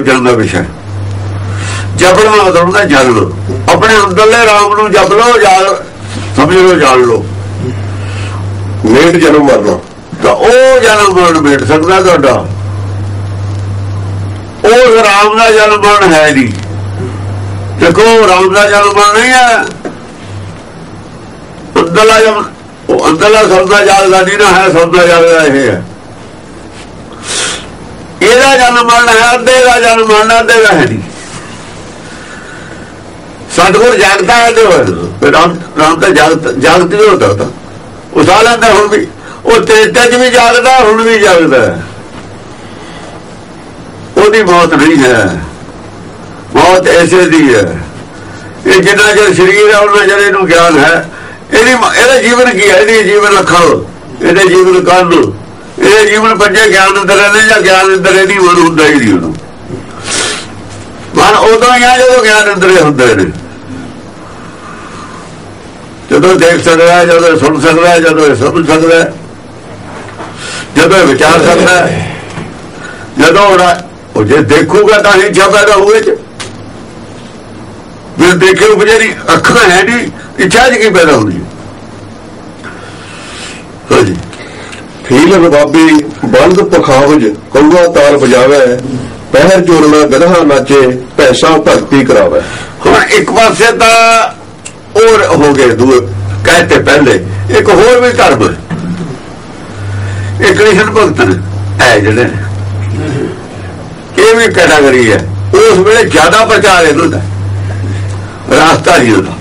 ਜਨ ਦਾ ਵਿਸ਼ਾ ਜਪਣਾ ਮਤਲਬ ਹੁੰਦਾ ਜਲ ਆਪਣੇ ਅੰਦਰਲੇ ਰਾਮ ਨੂੰ ਜਪ ਲਓ ਜਾਲ ਸਮਝ ਲਓ ਜਾਣ ਲਓ। ਮੇਟ ਜਨਮ ਮਰਨਾ। ਤਾਂ ਉਹ ਜਨਮ ਮਰਨ ਮਿਟ ਸਕਦਾ ਤੁਹਾਡਾ। ਉਹ ਰਾਮ ਦਾ ਜਨਮ ਮਰਨ ਹੈ ਨਹੀਂ। ਦੇਖੋ, ਰਾਮ ਦਾ ਜਨਮ ਮਰਨ ਨਹੀਂ ਹੈ। ਅੰਦਰਲਾ ਜਨਮ ਉਹ ਅੰਦਰਲਾ ਸਭ ਦਾ ਜਾਗਦਾ ਨਹੀਂ ਨਾ ਹੈ, ਸਭ ਦਾ ਜਾਗਦਾ ਇਹ ਹੈ। ਇਹਦਾ ਜਨਮ ਮਰਨ ਹੈ, ਅੱਧੇ ਦਾ ਜਨਮ ਮਰਨ, ਅੱਧੇ ਦਾ ਹੈ ਨਹੀਂ। ਸਤਗੁਰ ਜਾਗਦਾ ਹੈ ਤੇ ਰਾਮ ਰਾਮ ਦਾ ਜਾਗਤ ਵੀ ਹੁੰਦਾ ਤਾਂ ਉਹ ਲੈਂਦਾ ਹੁਣ ਵੀ, ਉਹ ਤੇਜਾ ਚ ਵੀ ਜਾਗਦਾ, ਹੁਣ ਵੀ ਜਾਗਦਾ ਉਹਦੀ ਮੌਤ ਨਹੀਂ ਹੈ। ਮੌਤ ਐਸੇ ਦੀ ਹੈ। ਇਹ ਜਿੰਨਾ ਚਿਰ ਸਰੀਰ ਹੈ ਉਹਨਾਂ ਚਿਰ ਇਹਨੂੰ ਗਿਆਨ ਹੈ। ਇਹਦੀ ਇਹਦਾ ਜੀਵਨ ਕੀ ਹੈ? ਇਹਦੀ ਜੀਵਨ ਅੱਖਾਂ। ਇਹਦੇ ਜੀਵਨ ਕੰਨ। ਇਹਦੇ ਜੀਵਨ ਪੰਜੇ ਗਿਆਨ ਅੰਦਰ ਰਹਿੰਦੇ ਜਾਂ ਗਿਆਨ ਅੰਦਰ ਇਹਦੀ ਮਨ ਹੁੰਦਾ ਹੀ ਨਹੀਂ ਉਹਨੂੰ। ਮਨ ਉਦੋਂ ਹੀ ਆ ਜਦੋਂ ਗਿਆਨ ਅੰਦਰ ਹੁੰਦੇ ਨੇ। ਜਦੋਂ ਦੇਖ ਸਕਦਾ, ਜਦੋਂ ਸੁਣ ਸਕਦਾ, ਜਦੋਂ ਇਹ ਸਮਝ ਸਕਦਾ, ਜਦੋਂ ਇਹ ਵਿਚਾਰ ਸਕਦਾ, ਜਦੋਂ ਉਹ ਜੇ ਦੇਖੂਗਾ ਤਾਂ ਹੀ ਛਾਪੇਗਾ ਹੋਏ ਚ। ਜੇ ਦੇਖੇ ਉਪਜੇ ਅੱਖਾਂ ਹੈ ਨਹੀਂ, ਇੱਛਾ ਜੀ ਕੀ ਪੈਦਾ ਹੁੰਦੀ ਹੈ? ਹਾਂਜੀ। ਫੀਲ ਰਬਾਬੀ, ਬੰਦ ਪਖਾਵਜ ਕੌਵਾ ਤਾਲ ਬਜਾਵੇ ਪਹਿਰ ਚੋਰਨਾ ਗਧਾ ਨਾਚੇ, ਭੈਸਾ ਭਗਤੀ ਕਰਾਵੇ। ਹੁਣ ਇੱਕ ਪਾਸੇ ਤਾਂ ਹੋਰ ਹੋ ਗਏ ਦੂਏ ਕਹਤੇ ਪਹਿਲੇ, ਇੱਕ ਹੋਰ ਵੀ ਧਰਮ। ਇਹ ਕ੍ਰਿਸ਼ਨ ਭਗਤ ਨੇ, ਹੈ ਜਿਹੜੇ। ਇਹ ਵੀ ਕੈਟਾਗਰੀ ਹੈ। ਉਸ ਵੇਲੇ ਜ਼ਿਆਦਾ ਪ੍ਰਚਾਰ ਇਹਨਾਂ ਦਾ ਰਾਸਤਾ ਹੀ ਉਹਦਾ।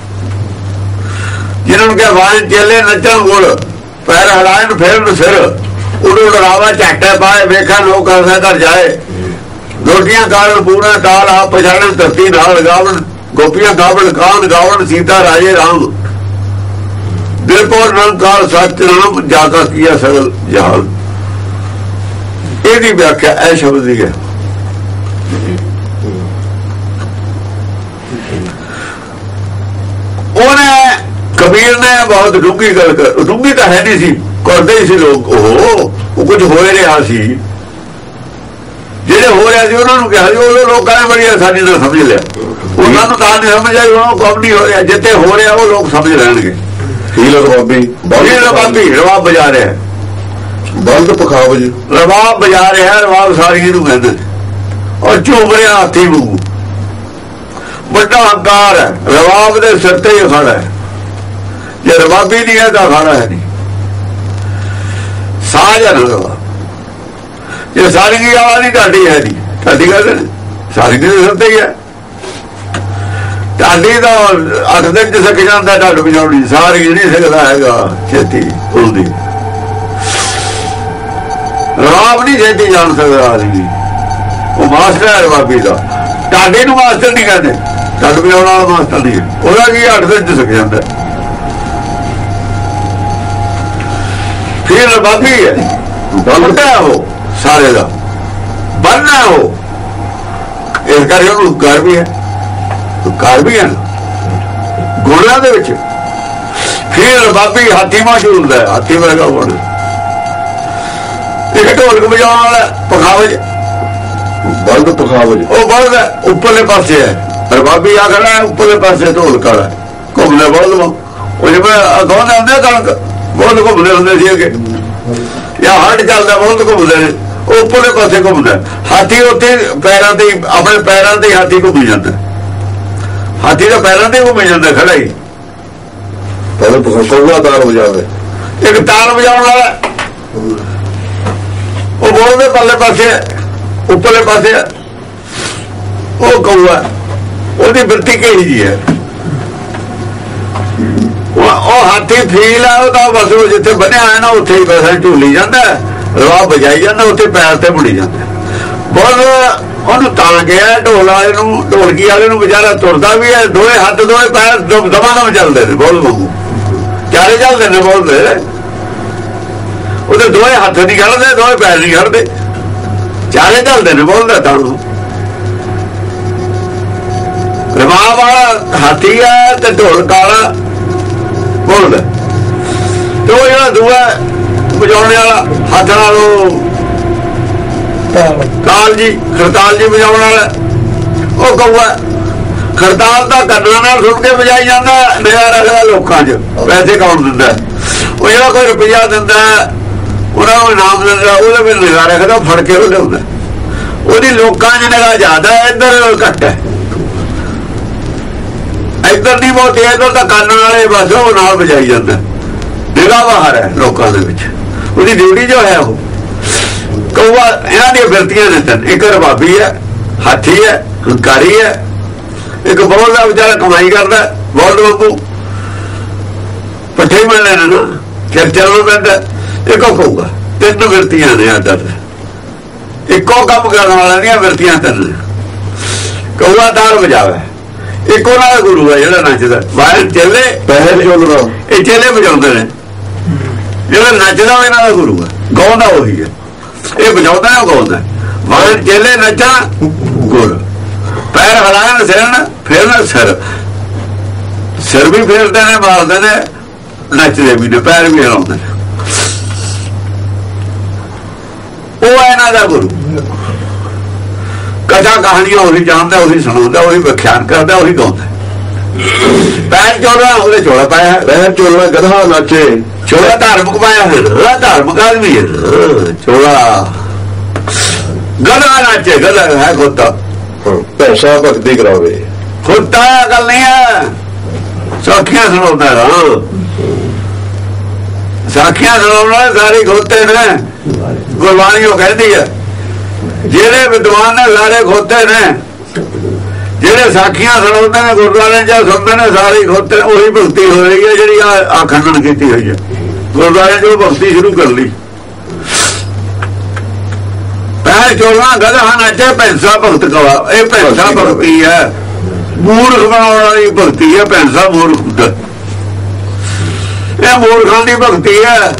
ਜਿਹਨਾਂ ਨੂੰ ਕਿਹਾ ਵਾਣ ਚੱਲੇ ਨੱਚਣ ਗੁੜ ਪੈਰ ਹਲਾਇਨ ਫੇਰਨ ਸਿਰ। ਉਡੋ ਡਰਾਵਾ ਝਾਟੇ ਪਾਏ ਵੇਖਾਂ ਲੋਕ ਹਸਾ ਕਰ ਜਾਏ। ਰੋਟੀਆਂ ਕਾਰਨ ਪੂਰਾ ਕਾਲ ਆ ਪਛਾਣਨ, ਧਰਤੀ ਨਾਲ ਗਾਵਣ ਗੋਪੀਆਂ ਗਾਵਣ ਕਾਨ ਗਾਵਣ, ਸੀਤਾ ਰਾਜੇ ਰਾਮ। ਦਿਲ ਪੋਰ ਨਾਮ ਸਤਿ ਨਾਮ ਜਾਗਾ ਕੀਆ ਸਗਲ ਜਹਾਨ ਇਹਦੀ ਵਿਆਖਿਆ ਇਹ ਸ਼ਬਦ ਦੀ ਹੈ। ਉਹਨੇ ਕਬੀਰ ਨੇ ਬਹੁਤ ਡੂੰਗੀ ਗੱਲ ਕਰ ਡੂੰਗੀ ਤਾਂ ਹੈ ਨਹੀਂ ਸੀ ਕਰਦੇ ਹੀ ਸੀ ਲੋਕ ਉਹ ਉਹ ਕੁਝ ਹੋ ਹੀ ਰਿਹਾ ਸੀ। ਜਿਹੜੇ ਹੋ ਰਿਹਾ ਸੀ ਉਹਨਾਂ ਨੂੰ ਕਿਹਾ ਸੀ ਉਹ ਲੋਕਾਂ ਨੇ ਬੜੀ ਆਸਾਨੀ ਨਾਲ ਸਮਝ ਲਿਆ। ਉਹਨਾਂ ਨੂੰ ਤਾਂ ਨਹੀਂ ਸਮਝ ਆਈ ਉਹਨਾਂ ਨੂੰ ਕੰਮ ਨਹੀਂ ਹੋ ਰਿਹਾ। ਜਿੱਥੇ ਹੋ ਰਿਹਾ ਉਹ ਲੋਕ ਸਮਝ ਲੈਣਗੇ। ਫੀਲ ਰਬਾਬੀ ਇਹ ਰਬਾਬੀ ਰਵਾਬ ਬਜਾ ਰਿਹਾ। ਬੰਦ ਪਖਾਵਜ। ਰਵਾਬ ਬਜਾ ਰਿਹਾ ਰਵਾਬ ਸਾਰੀ ਨੂੰ ਕਹਿੰਦੇ। ਔਰ ਝੂਮ ਰਿਹਾ ਹਾਥੀ ਨੂੰ ਵੱਡਾ ਹੰਕਾਰ ਹੈ। ਰਵਾਬ ਦੇ ਸਿਰ ਤੇ ਹੀ ਖੜਾ ਹੈ। ਜੇ ਰਬਾਬੀ ਨਹੀਂ ਹੈ ਤਾਂ ਖਾਣਾ ਹੈ ਨਹੀਂ। ਸਾਜ ਹੈ ਨਾ ਜੇ ਸਾਰੀ ਦੀ ਆਵਾਜ਼ ਨਹੀਂ ਢਾਡੀ ਹੈ ਨਹੀਂ ਢਾਡੀ ਗੱਲ ਸਾਰੀ ਦੀ ਸਿਰ ਤੇ ਹੀ ਹੈ। ਢਾਡੀ ਦਾ ਅੱਠ ਦਿਨ ਚ ਸਿੱਖ ਜਾਂਦਾ ਢਾਡ ਵਜਾਉਣੀ ਸਾਰੀ ਨਹੀਂ ਸਿੱਖਦਾ ਹੈਗਾ, ਛੇਤੀ ਉਲਦੀ ਰਾਬ ਨਹੀਂ ਛੇਤੀ ਜਾਣ ਸਕਦਾ ਆਦਮੀ। ਉਹ ਮਾਸਟਰ ਹੈ ਰਬਾਬੀ ਦਾ। ਢਾਡੀ ਨੂੰ ਮਾਸਟਰ ਨਹੀਂ ਕਹਿੰਦੇ। ਢੱਡ ਵਜਾਉਣ ਵਾਲਾ ਮਾਸਟਰ ਨਹੀਂ। ਉਹਦਾ ਕੀ ਅੱਠ ਦਿਨ ਚ ਸਿੱਖ ਜਾਂਦਾ ਫਿਰ ਰਬਾਬੀ ਹੈ। ਬੰਦਾ ਉਹ ਸਾਰੇ ਦਾ। ਬੰਨਾ ਉਹ। ਇਸ ਕਰਕੇ ਉਹਨੂੰ ਕਰ ਵੀ ਹੈ। ਕਰ ਵੀ ਹੈ। ਗੁਣਾਂ ਦੇ ਵਿੱਚ। ਫਿਰ ਬਾਬੀ ਹਾਥੀ ਮਸ਼ਹੂਰ ਹੈ। ਹਾਥੀ ਵਰਗਾ ਬਣ ਇਹ ਢੋਲਕ ਵਜਾਉਣ ਵਾਲਾ ਪਖਾਵਜ ਬੰਦ ਪਖਾਵਜ। ਉਹ ਬਲਦ ਹੈ, ਉੱਪਰਲੇ ਪਾਸੇ ਹੈ। ਰਬਾਬੀ ਆ ਖੜਾ ਉੱਪਰਲੇ ਪਾਸੇ ਢੋਲਕ ਵਾਲਾ। ਘੁੰਮਦੇ ਬਲਦ। ਉਹ ਜਿਵੇਂ ਅਗਾਉਂਦੇ ਹੁੰਦੇ ਕਣਕ ਬਲਦ ਘੁੰਮਦੇ ਹੁੰਦੇ ਸੀ ਅੱਗੇ। ਜਾਂ ਹੱਡ ਚੱਲਦਾ ਬਲਦ ਘੁੰਮਦੇ ਨੇ ਉਹ ਉੱਪਰਲੇ ਪਾਸੇ ਘੁੰਮਦਾ। ਹਾਥੀ ਉੱਥੇ ਪੈਰਾਂ ਤੇ ਆਪਣੇ ਪੈਰਾਂ ਤੇ ਹਾਥੀ ਘੁੰਮ ਜਾਂਦਾ। ਹਾਥੀ ਦਾ ਪੈਰਾਂ ਤੇ ਘੁੰਮ ਜਾਂਦਾ ਖੜਾ ਹੀ ਪਖਾਵਜ ਕੌਵਾ ਤਾਲ ਬਜਾਵੇ ਇੱਕ ਤਾਲ ਵਜਾਉਣ ਵਾਲਾ। ਉਹ ਬੋਲਦੇ ਪੱਲੇ ਪਾਸੇ ਉੱਪਰਲੇ ਪਾਸੇ। ਉਹ ਕਊਆ ਹੈ। ਉਹਦੀ ਵਰਤੀ ਕਿਹੜੀ ਜੀ ਹੈ ਉਹ ਹਾਥੀ ਫੀਲ ਹੈ ਉਹਦਾ ਤਾਂ ਬਸ ਉਹ ਜਿੱਥੇ ਬੰਨਿਆ ਹੈ ਨਾ ਉੱਥੇ ਹੀ ਬਸ ਐਂ ਜਾਂਦਾ ਹੈ, ਰਵਾ ਵਜਾਈ ਜਾਂਦਾ ਉੱਥੇ ਪੈਰ ਤੇ ਮੁੜੀ ਜਾਂਦਾ ਬਹੁਤ ਉਹਨੂੰ ਤਾਂ ਗਿਆ ਢੋਲ ਵਾਲੇ ਨੂੰ ਢੋਲਕੀ ਵਾਲੇ ਨੂੰ ਵਿਚਾਰਾ ਤੁਰਦਾ ਵੀ ਹੈ ਦੋਏ ਹੱਥ ਦੋਏ ਪੈਰ ਦਮਾ ਦਮ ਚੱਲਦੇ ਨੇ ਬੋਲ ਵਾਂਗੂ। ਚਾਰੇ ਚੱਲਦੇ ਨੇ ਬੋਲਦੇ ਉਹਦੇ ਦੋਏ ਹੱਥ ਨਹੀਂ ਖੜਦੇ ਦੋਏ ਪੈਰ ਨਹੀਂ ਖੜਦੇ। ਚਾਰੇ ਚੱਲਦੇ ਨੇ ਬੋਲਦਾ ਤਾਂ। ਰਵਾ ਵਾਲਾ ਹਾਥੀ ਹੈ ਤੇ ਢੋਲ ਕਾਲਾ ਬੋਲਦਾ। ਤੇ ਉਹ ਜਿਹੜਾ ਦੂਆ ਵਜਾਉਣ ਵਾਲਾ ਹੱਥ ਨਾਲ ਉਹ ਤਾਲ। ਜੀ ਖਰਤਾਲ ਜੀ ਵਜਾਉਣ ਵਾਲਾ। ਉਹ ਕਹੂਗਾ ਖਰਤਾਲ ਤਾਂ ਕੰਨਾਂ ਨਾਲ ਸੁਣ ਕੇ ਵਜਾਈ ਜਾਂਦਾ ਨਿਗਾਹ ਰੱਖਦਾ ਲੋਕਾਂ 'ਚ ਪੈਸੇ ਕੌਣ ਦਿੰਦਾ। ਉਹ ਜਿਹੜਾ ਕੋਈ ਰੁਪਈਆ ਦਿੰਦਾ ਉਹਨਾਂ ਨੂੰ ਇਨਾਮ ਦਿੰਦਾ ਉਹਦੇ ਵਿੱਚ ਨਿਗਾਹ ਰੱਖਦਾ ਫੜ ਕੇ ਉਹ ਲਿਆਉਂਦਾ। ਉਹਦੀ ਲੋਕਾਂ 'ਚ ਨਿਗਾਹ ਜ਼ਿਆਦਾ ਇੱਧਰ ਘੱਟ ਹੈ। ਇੱਧਰ ਨਹੀਂ ਬਹੁਤੀ ਇੱਧਰ ਤਾਂ ਕੰਨ ਵਾਲੇ ਬਸ ਉਹ ਨਾਲ ਵਜਾਈ ਜਾਂਦਾ। ਨਿਗਾਹ ਬਾਹਰ ਹੈ ਲੋਕਾਂ ਦੇ ਵਿੱਚ। ਉਹਦੀ ਡਿਊਟੀ ਜੋ ਹੈ ਉਹ। ਕौवा ਇਹਨਾਂ ਦੀਆਂ ਬਿਰਤੀਆਂ ਨੇ ਤਨ। ਇੱਕ ਰਬਾਬੀ ਹੈ, ਹਾਥੀ ਹੈ ਹੰਕਾਰੀ ਹੈ। ਇੱਕ ਬਹੁਤ ਦਾ ਵਿਚਾਰਾ ਕਮਾਈ ਕਰਦਾ ਬਹੁਤ ਵਾਂਗੂ ਪੱਠੇ ਮਿਲਣੇ ਲੈਣਾ ਨਾ ਚਰਚਾ ਨੂੰ ਪੈਂਦਾ। ਇੱਕੋ ਉਹ ਕਹੂਗਾ ਤਿੰਨ ਬਿਰਤੀਆਂ ਨੇ ਆਦਰ ਇੱਕੋ ਕੰਮ ਕਰਨ ਵਾਲਿਆਂ ਦੀਆਂ ਬਿਰਤੀਆਂ ਤਿੰਨ ਕौवा ਤਾਲ ਵਜਾਵੇ। ਇੱਕ ਉਹਨਾਂ ਦਾ ਗੁਰੂ ਹੈ ਜਿਹੜਾ ਨੱਚਦਾ। ਬਾਹਰ ਚੱਲੇ ਪਹਿਰ ਚੋਲਣਾ ਇਹ ਚੇਲੇ ਵਜਾਉਂਦੇ ਨੇ। ਜਿਹੜਾ ਨੱਚਦਾ ਉਹ ਇਹਨਾਂ ਦਾ ਗੁਰੂ ਹੈ ਗਾਉਂਦਾ ਉਹੀ ਹੈ ਇਹ ਵਜਾਉਂਦਾ ਹੈ ਗਾਉਂਦਾ ਮਾਨ ਚੇਲੇ ਨੱਚਣ ਗੁਰ। ਪੈਰ ਹਲਾਣ ਸਿਰਨ ਫੇਰਨ ਸਿਰ। ਸਿਰ ਵੀ ਫੇਰਦੇ ਨੇ ਮਾਰਦੇ ਨੇ ਨੱਚਦੇ ਵੀ ਨੇ ਪੈਰ ਵੀ ਹਿਲਾਉਂਦੇ ਉਹ ਇਹਨਾਂ ਦਾ ਗੁਰੂ। ਕਥਾ ਕਹਾਣੀਆਂ ਉਹੀ ਜਾਣਦਾ, ਉਹੀ ਸੁਣਾਉਂਦਾ, ਉਹੀ ਵਿਖਿਆਨ ਕਰਦਾ, ਉਹੀ ਗਾਉਂਦਾ। ਪੈਰ ਚੋਲਾ, ਉਹਦੇ ਚੋਲਾ ਪਾਇਆ ਹੈ। ਪਹਿਰ ਚੋਲਣਾ ਗਧਾ ਨਾਚੇ। ਚੋਲਾ ਧਾਰਮਿਕ ਪਾਇਆ ਹੋਇਆ ਧਾਰਮਿਕ ਆਦਮੀ ਹੈ ਨਾ। ਚੋਲਾ। ਗਦਾ ਨਾਚੇ ਗਦਾ ਹੈ ਖੋਤਾ ਪੈਸਾ ਭਗਤੀ ਕਰਾਵੇ। ਖੋਤਾ ਗੱਲ ਨਹੀਂ ਆ ਸਾਖੀਆਂ ਸੁਣਾਉਂਦਾ ਰਾਂ ਸਾਖੀਆਂ ਸੁਣਾਉਣ ਵਾਲੇ ਸਾਰੇ ਖੋਤੇ ਨੇ। ਗੁਰਬਾਣੀ ਉਹ ਕਹਿੰਦੀ ਹੈ। ਜਿਹੜੇ ਵਿਦਵਾਨ ਨੇ ਲਾਰੇ ਖੋਤੇ ਨੇ, ਜਿਹੜੇ ਸਾਖੀਆਂ ਸੁਣਾਉਂਦੇ ਨੇ ਗੁਰਦੁਆਰੇ ਜਾਂ ਸੁਣਦੇ ਨੇ, ਸਾਰੇ ਖੋਤੇ, ਉਹੀ ਭਗਤੀ ਹੋ ਰਹੀ ਹੈ, ਜਿਹੜੀ ਆ ਖੰਡਨ ਕੀਤੀ ਹੋਈ ਹੈ। ਗੁਰਦੁਆਰੇ ਜੋ ਭਗਤੀ ਸ਼ੁਰੂ ਕਰ ਲਈ। ਪਹਿਲ ਚੋਲਾ ਗਧਾ ਨਾਚੇ ਪੈਸਾ ਭਗਤ ਕਵਾ, ਇਹ ਪੈਸਾ ਭਗਤੀ ਹੈ। ਮੂਰਖ ਬਣਾਉਣ ਵਾਲੀ ਭਗਤੀ ਹੈ ਪੈਸਾ ਮੂਰਖ ਹੁੰਦਾ। ਇਹ ਮੂਰਖਾਂ ਦੀ ਭਗਤੀ ਹੈ।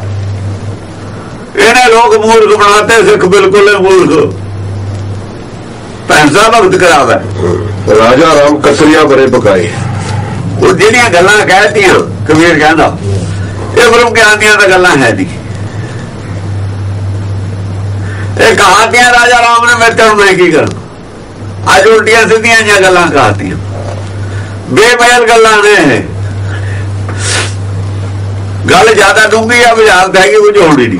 ਇਹਨੇ ਲੋਕ ਮੂਰਖ ਬਣਾਤੇ, ਸਿੱਖ ਬਿਲਕੁਲ ਮੂਰਖ। ਪੈਸਾ ਭਗਤ ਕਰਾਵੇ ਰਾਜਾ ਰਾਮ ਕਸਰੀਆਂ ਬਰੇ ਪਕਾਏ ਉਹ ਜਿਹੜੀਆਂ ਗੱਲਾਂ ਕਹਿਤੀਆਂ ਕਬੀਰ ਕਹਿੰਦਾ ਇਹ ਬ੍ਰਹਮ ਗਿਆਨ ਦੀਆਂ ਤਾਂ ਗੱਲਾਂ ਹੈ ਨਹੀਂ। ਇਹ ਕਹਾਤੀਆਂ ਰਾਜਾ ਰਾਮ ਨੇ ਮੇਰੇ ਤੋਂ ਮੈਂ ਕੀ ਕਰਾਂ? ਅੱਜ ਉਲਟੀਆਂ ਸਿੱਧੀਆਂ ਜਿਹੀਆਂ ਗੱਲਾਂ ਕਹਾਤੀਆਂ। ਬੇਮੈਲ ਗੱਲਾਂ ਨੇ। ਗੱਲ ਜ਼ਿਆਦਾ ਡੂੰਘੀ ਆ ਬਾਜ਼ਾਰ ਦਾ ਕਿ ਉਹ ਹੋਣੀ ਨਹੀਂ।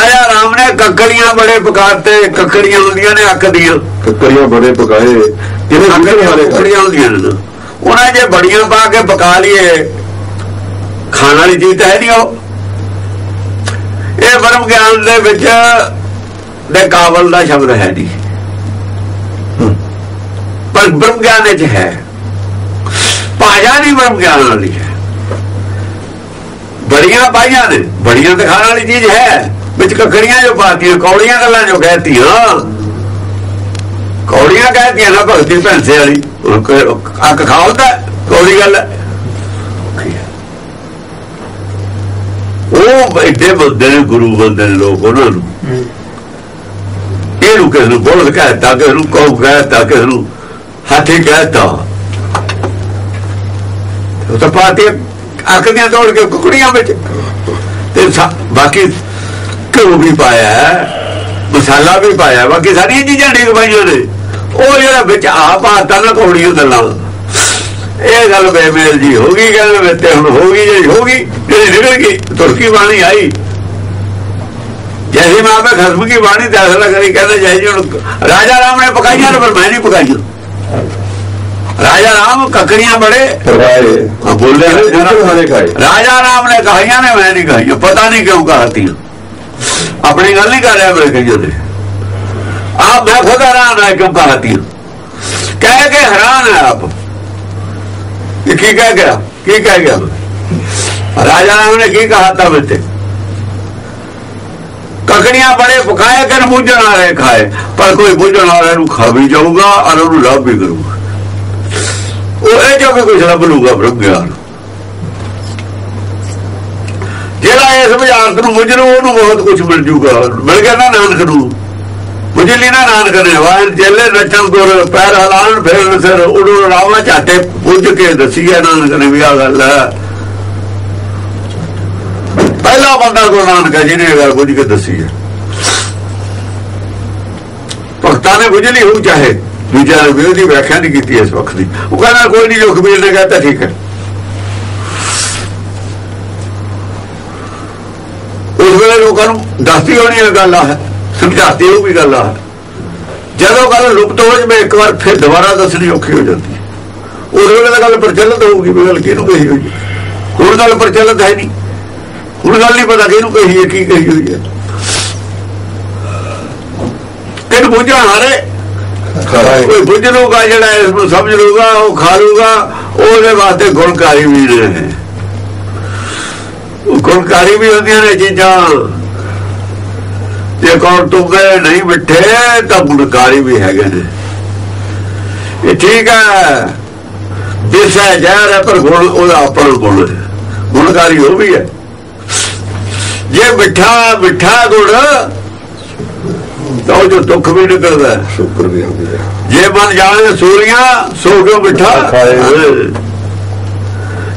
ਰਾਜਾ ਰਾਮ ਨੇ ਕੱਕੜੀਆਂ ਬੜੇ ਪਕਾਤੇ ਕੱਕੜੀਆਂ ਹੁੰਦੀਆਂ ਨੇ ਅੱਖ ਦੀਆਂ। ਕੱਕਰੀਆਂ ਬੜੇ ਪਕਾਏ ਜਿਹਨੇ ਗੁੱਡੇ ਹਾਰੇ ਖਾਏ ਕੁੜੀਆਂ ਹੁੰਦੀਆਂ ਨੇ। ਉਹਨਾਂ ਜੇ ਬੜੀਆਂ ਪਾ ਕੇ ਪਕਾ ਲਈਏ ਖਾਣ ਵਾਲੀ ਚੀਜ਼ ਤਾਂ ਹੈ ਨਹੀਂ ਉਹ। ਇਹ ਬ੍ਰਹਮ ਗਿਆਨ ਦੇ ਵਿੱਚ ਦੇ ਕਾਬਲ ਦਾ ਸ਼ਬਦ ਹੈ ਨਹੀਂ ਪਰ ਬ੍ਰਹਮ ਗਿਆਨ ਵਿੱਚ ਹੈ। ਭਾਜਾ ਨਹੀਂ ਬ੍ਰਹਮ ਗਿਆਨ ਵਾਲੀ ਹੈ। ਬੜੀਆਂ ਪਾਈਆਂ ਨੇ। ਬੜੀਆਂ ਤਾਂ ਖਾਣ ਵਾਲੀ ਚੀਜ਼ ਹੈ। ਵਿੱਚ ਕੱਕੜੀਆਂ ਜੋ ਪਾਤੀਆਂ, ਕੌੜੀਆਂ ਗੱਲਾਂ ਜੋ ਕਹਿਤੀਆਂ। ਕੌੜੀਆਂ ਕਹਿਤੀਆਂ ਨਾ ਭਗਤੀ ਭੈਂਸੇ ਵਾਲੀ। ਅੱਖ ਖਾਲਦਾ, ਕੌੜੀ ਗੱਲ ਹੈ। ਉਹ ਐਡੇ ਬੰਦੇ ਨੇ, ਗੁਰੂ ਬੰਦੇ ਨੇ ਲੋਕ ਉਹਨਾਂ ਨੂੰ। ਇਹਨੂੰ ਕਿਸ ਨੂੰ ਬੋਲ ਕਹਿਤਾ ਕਿ ਨੂੰ ਕਹੂ ਕਹਿਤਾ ਕਿ ਨੂੰ ਹਾਥੀ ਕਹਿਤਾ। ਉਹ ਤਾਂ ਪਾਤੀ ਅੱਖ ਦੀਆਂ ਤੋੜ ਕੇ ਕੁਕੜੀਆਂ ਵਿੱਚ। ਤੇ ਬਾਕੀ ਘਿਓ ਵੀ ਪਾਇਆ ਹੈ, ਮਸਾਲਾ ਵੀ ਪਾਇਆ ਬਾਕੀ ਸਾਰੀਆਂ ਚੀਜ਼ਾਂ ਠੀਕ ਪਾਈਆਂ ਨੇ। ਉਹ ਜਿਹੜਾ ਵਿੱਚ ਆ ਪਾਤਾ ਨਾ ਕੌੜੀਆਂ ਗੱਲਾਂ ਇਹ ਗੱਲ ਬੇਮੇਲ ਜੀ ਹੋ ਗਈ ਗੱਲ ਵਿੱਚ ਹੁਣ ਹੋ ਗਈ ਜਿਹੜੀ ਹੋ ਗਈ ਜਿਹੜੀ ਨਿਕਲ ਗਈ ਤੁਰਕੀ ਬਾਣੀ ਆਈ। ਜੈਸੀ ਮਾਂ ਮੈਂ ਖਸਮ ਕੀ ਬਾਣੀ ਦਾਖਲਾ ਕਰੀ ਕਹਿੰਦੇ ਜੈ ਜੀ ਹੁਣ ਰਾਜਾ ਰਾਮ ਨੇ ਪਕਾਈਆਂ ਨੇ ਪਰ ਮੈਂ ਨਹੀਂ ਪਕਾਈਆਂ। ਰਾਜਾ ਰਾਮ ਕੱਕੜੀਆਂ ਬੜੇ। ਪਕਾਏ ਹਾਂ, ਬੋਲੇ ਜਿਹਨੇ ਗੁੱਡੇ ਹਾਰੇ ਖਾਏ। ਰਾਜਾ ਰਾਮ ਨੇ ਕਹਾਈਆਂ ਨੇ ਮੈਂ ਨਹੀਂ ਕਹਾਈਆਂ ਪਤਾ ਨਹੀਂ ਕਿਉਂ ਕਹਤੀਆਂ ਆਪਣੀ ਗੱਲ ਨਹੀਂ ਕਰ ਰਿਹਾ ਮੇਰੇ ਕਹੀਆਂ ਨੇ ਆਪ ਮੈਂ ਖੁਦ ਹੈਰਾਨ ਹੈ ਕਿਉਂ ਕਹਤੀਆਂ ਕਹਿ ਕੇ ਹੈਰਾਨ ਹੈ ਆਪ ਇਹ ਕੀ ਕਹਿ ਗਿਆ ਕੀ ਕਹਿ ਗਿਆ ਰਾਜਾ ਰਾਮ ਨੇ ਕੀ ਕਹਾ ਤਾ ਬੱਤੇ ਕਕੜੀਆਂ ਬੜੇ ਪਕਾਏ ਕਰ ਬੁੱਝਣ ਵਾਲੇ ਖਾਏ ਪਰ ਕੋਈ ਬੁੱਝਣ ਵਾਲੇ ਨੂੰ ਖਾ ਵੀ ਜਾਊਗਾ ਔਰ ਉਹਨੂੰ ਲਾਭ ਵੀ ਕਰੂਗਾ ਉਹ ਇਹ ਜੋ ਵੀ ਕੁਝ ਲੱਭ ਲੂਗਾ ਬ੍ਰਹਮ ਗਿਆਨ ਜਿਹੜਾ ਇਸ ਵਿਚਾਰਤ ਨੂੰ ਬੁੱਝ ਲੂ ਉਹਨੂੰ ਬਹੁਤ ਕੁਝ ਮਿਲ ਜੂਗਾ। ਮਿਲ ਗਿਆ ਨਾ ਨਾਨਕ ਨੂੰ। ਬੁੱਝ ਲਈ ਨਾ ਨਾਨਕ ਨੇ। ਵਾਹਨ ਜੇਲੇ ਨੱਚਣ ਗੁਰ, ਪੈਰ ਹਲਾਣ ਫੇਰ ਸਿਰ ਉਡੂ ਰਾਵਣਾ ਝਾਟੇ ਪੁੱਜ ਕੇ ਦਸੀਏ ਨਾਨਕ ਨੇ ਵੀ ਆ ਗੱਲ ਪਹਿਲਾ ਬੰਦਾ ਗੁਰੂ ਨਾਨਕ ਹੈ ਨੇ ਇਹ ਗੱਲ ਬੁੱਝ ਕੇ ਦਸੀ ਹੈ। ਭਗਤਾਂ ਨੇ ਬੁਝ ਲਈ ਹੋਊ ਚਾਹੇ। ਦੂਜਿਆਂ ਨੇ ਵੀ ਉਹਦੀ ਵਿਆਖਿਆ ਨਹੀਂ ਕੀਤੀ ਇਸ ਵਕਤ ਦੀ। ਉਹ ਕਹਿੰਦਾ, ਕੋਈ ਨਹੀਂ ਜੋ ਕਬੀਰ ਨੇ ਕਹਤਾ ਠੀਕ ਹੈ। ਵੇਲੇ ਲੋਕਾਂ ਨੂੰ ਦੱਸਦੀ ਹੋਣੀ ਇਹ ਗੱਲ ਆ ਸਮਝਾਤੀ ਉਹ ਵੀ ਗੱਲ ਆ। ਜਦੋਂ ਗੱਲ ਲੁਪਤ ਹੋ ਜਵੇ ਇੱਕ ਵਾਰ ਫਿਰ ਦੁਬਾਰਾ ਦੱਸਣੀ ਔਖੀ ਹੋ ਜਾਂਦੀ ਹੈ। ਉਸ ਵੇਲੇ ਤਾਂ ਗੱਲ ਪ੍ਰਚਲਿਤ ਹੋਊਗੀ ਵੀ ਗੱਲ ਕਿਹਨੂੰ ਕਹੀ ਹੋਈ। ਹੁਣ ਗੱਲ ਪ੍ਰਚਲਿਤ ਹੈ ਨਹੀਂ। ਹੁਣ ਗੱਲ ਨਹੀਂ ਪਤਾ ਕਿਹਨੂੰ ਕਹੀ ਹੈ ਕੀ ਕਹੀ ਹੋਈ ਹੈ। ਇਹਨੂੰ ਬੁੱਝਣ ਹਾਰੇ। ਕੋਈ ਬੁੱਝ ਲੂਗਾ ਜਿਹੜਾ ਇਸ ਨੂੰ ਸਮਝ ਲੂਗਾ ਉਹ ਖਾ ਲੂਗਾ ਉਹਦੇ ਵਾਸਤੇ ਗੁਣਕਾਰੀ ਵੀ ਨੇ। ਉਹ ਗੁਣਕਾਰੀ ਵੀ ਹੁੰਦੀਆਂ ਨੇ ਚੀਜ਼ਾਂ। ਜੇ ਕੌਣ ਤੁਗੇ ਨਹੀਂ ਮਿੱਠੇ ਤਾਂ ਗੁਣਕਾਰੀ ਵੀ ਹੈਗੇ ਨੇ। ਇਹ ਠੀਕ ਹੈ। ਹੈ ਜ਼ਹਿਰ ਹੈ ਪਰ ਗੁਣ ਉਹਦਾ ਆਪਣਾ ਗੁਣ ਹੈ। ਗੁਣਕਾਰੀ ਉਹ ਵੀ ਹੈ। ਜੇ ਮਿੱਠਾ ਮਿੱਠਾ ਗੁਣ ਤਾਂ ਜੋ ਦੁੱਖ ਵੀ ਨਿਕਲਦਾ ਸ਼ੁਕਰ ਵੀ ਹੁੰਦੀ ਹੈ। ਜੇ ਮਨ ਜਾਣੇ ਸੂਰੀਆਂ ਸੋ ਕਿਉ ਮਿੱਠਾ।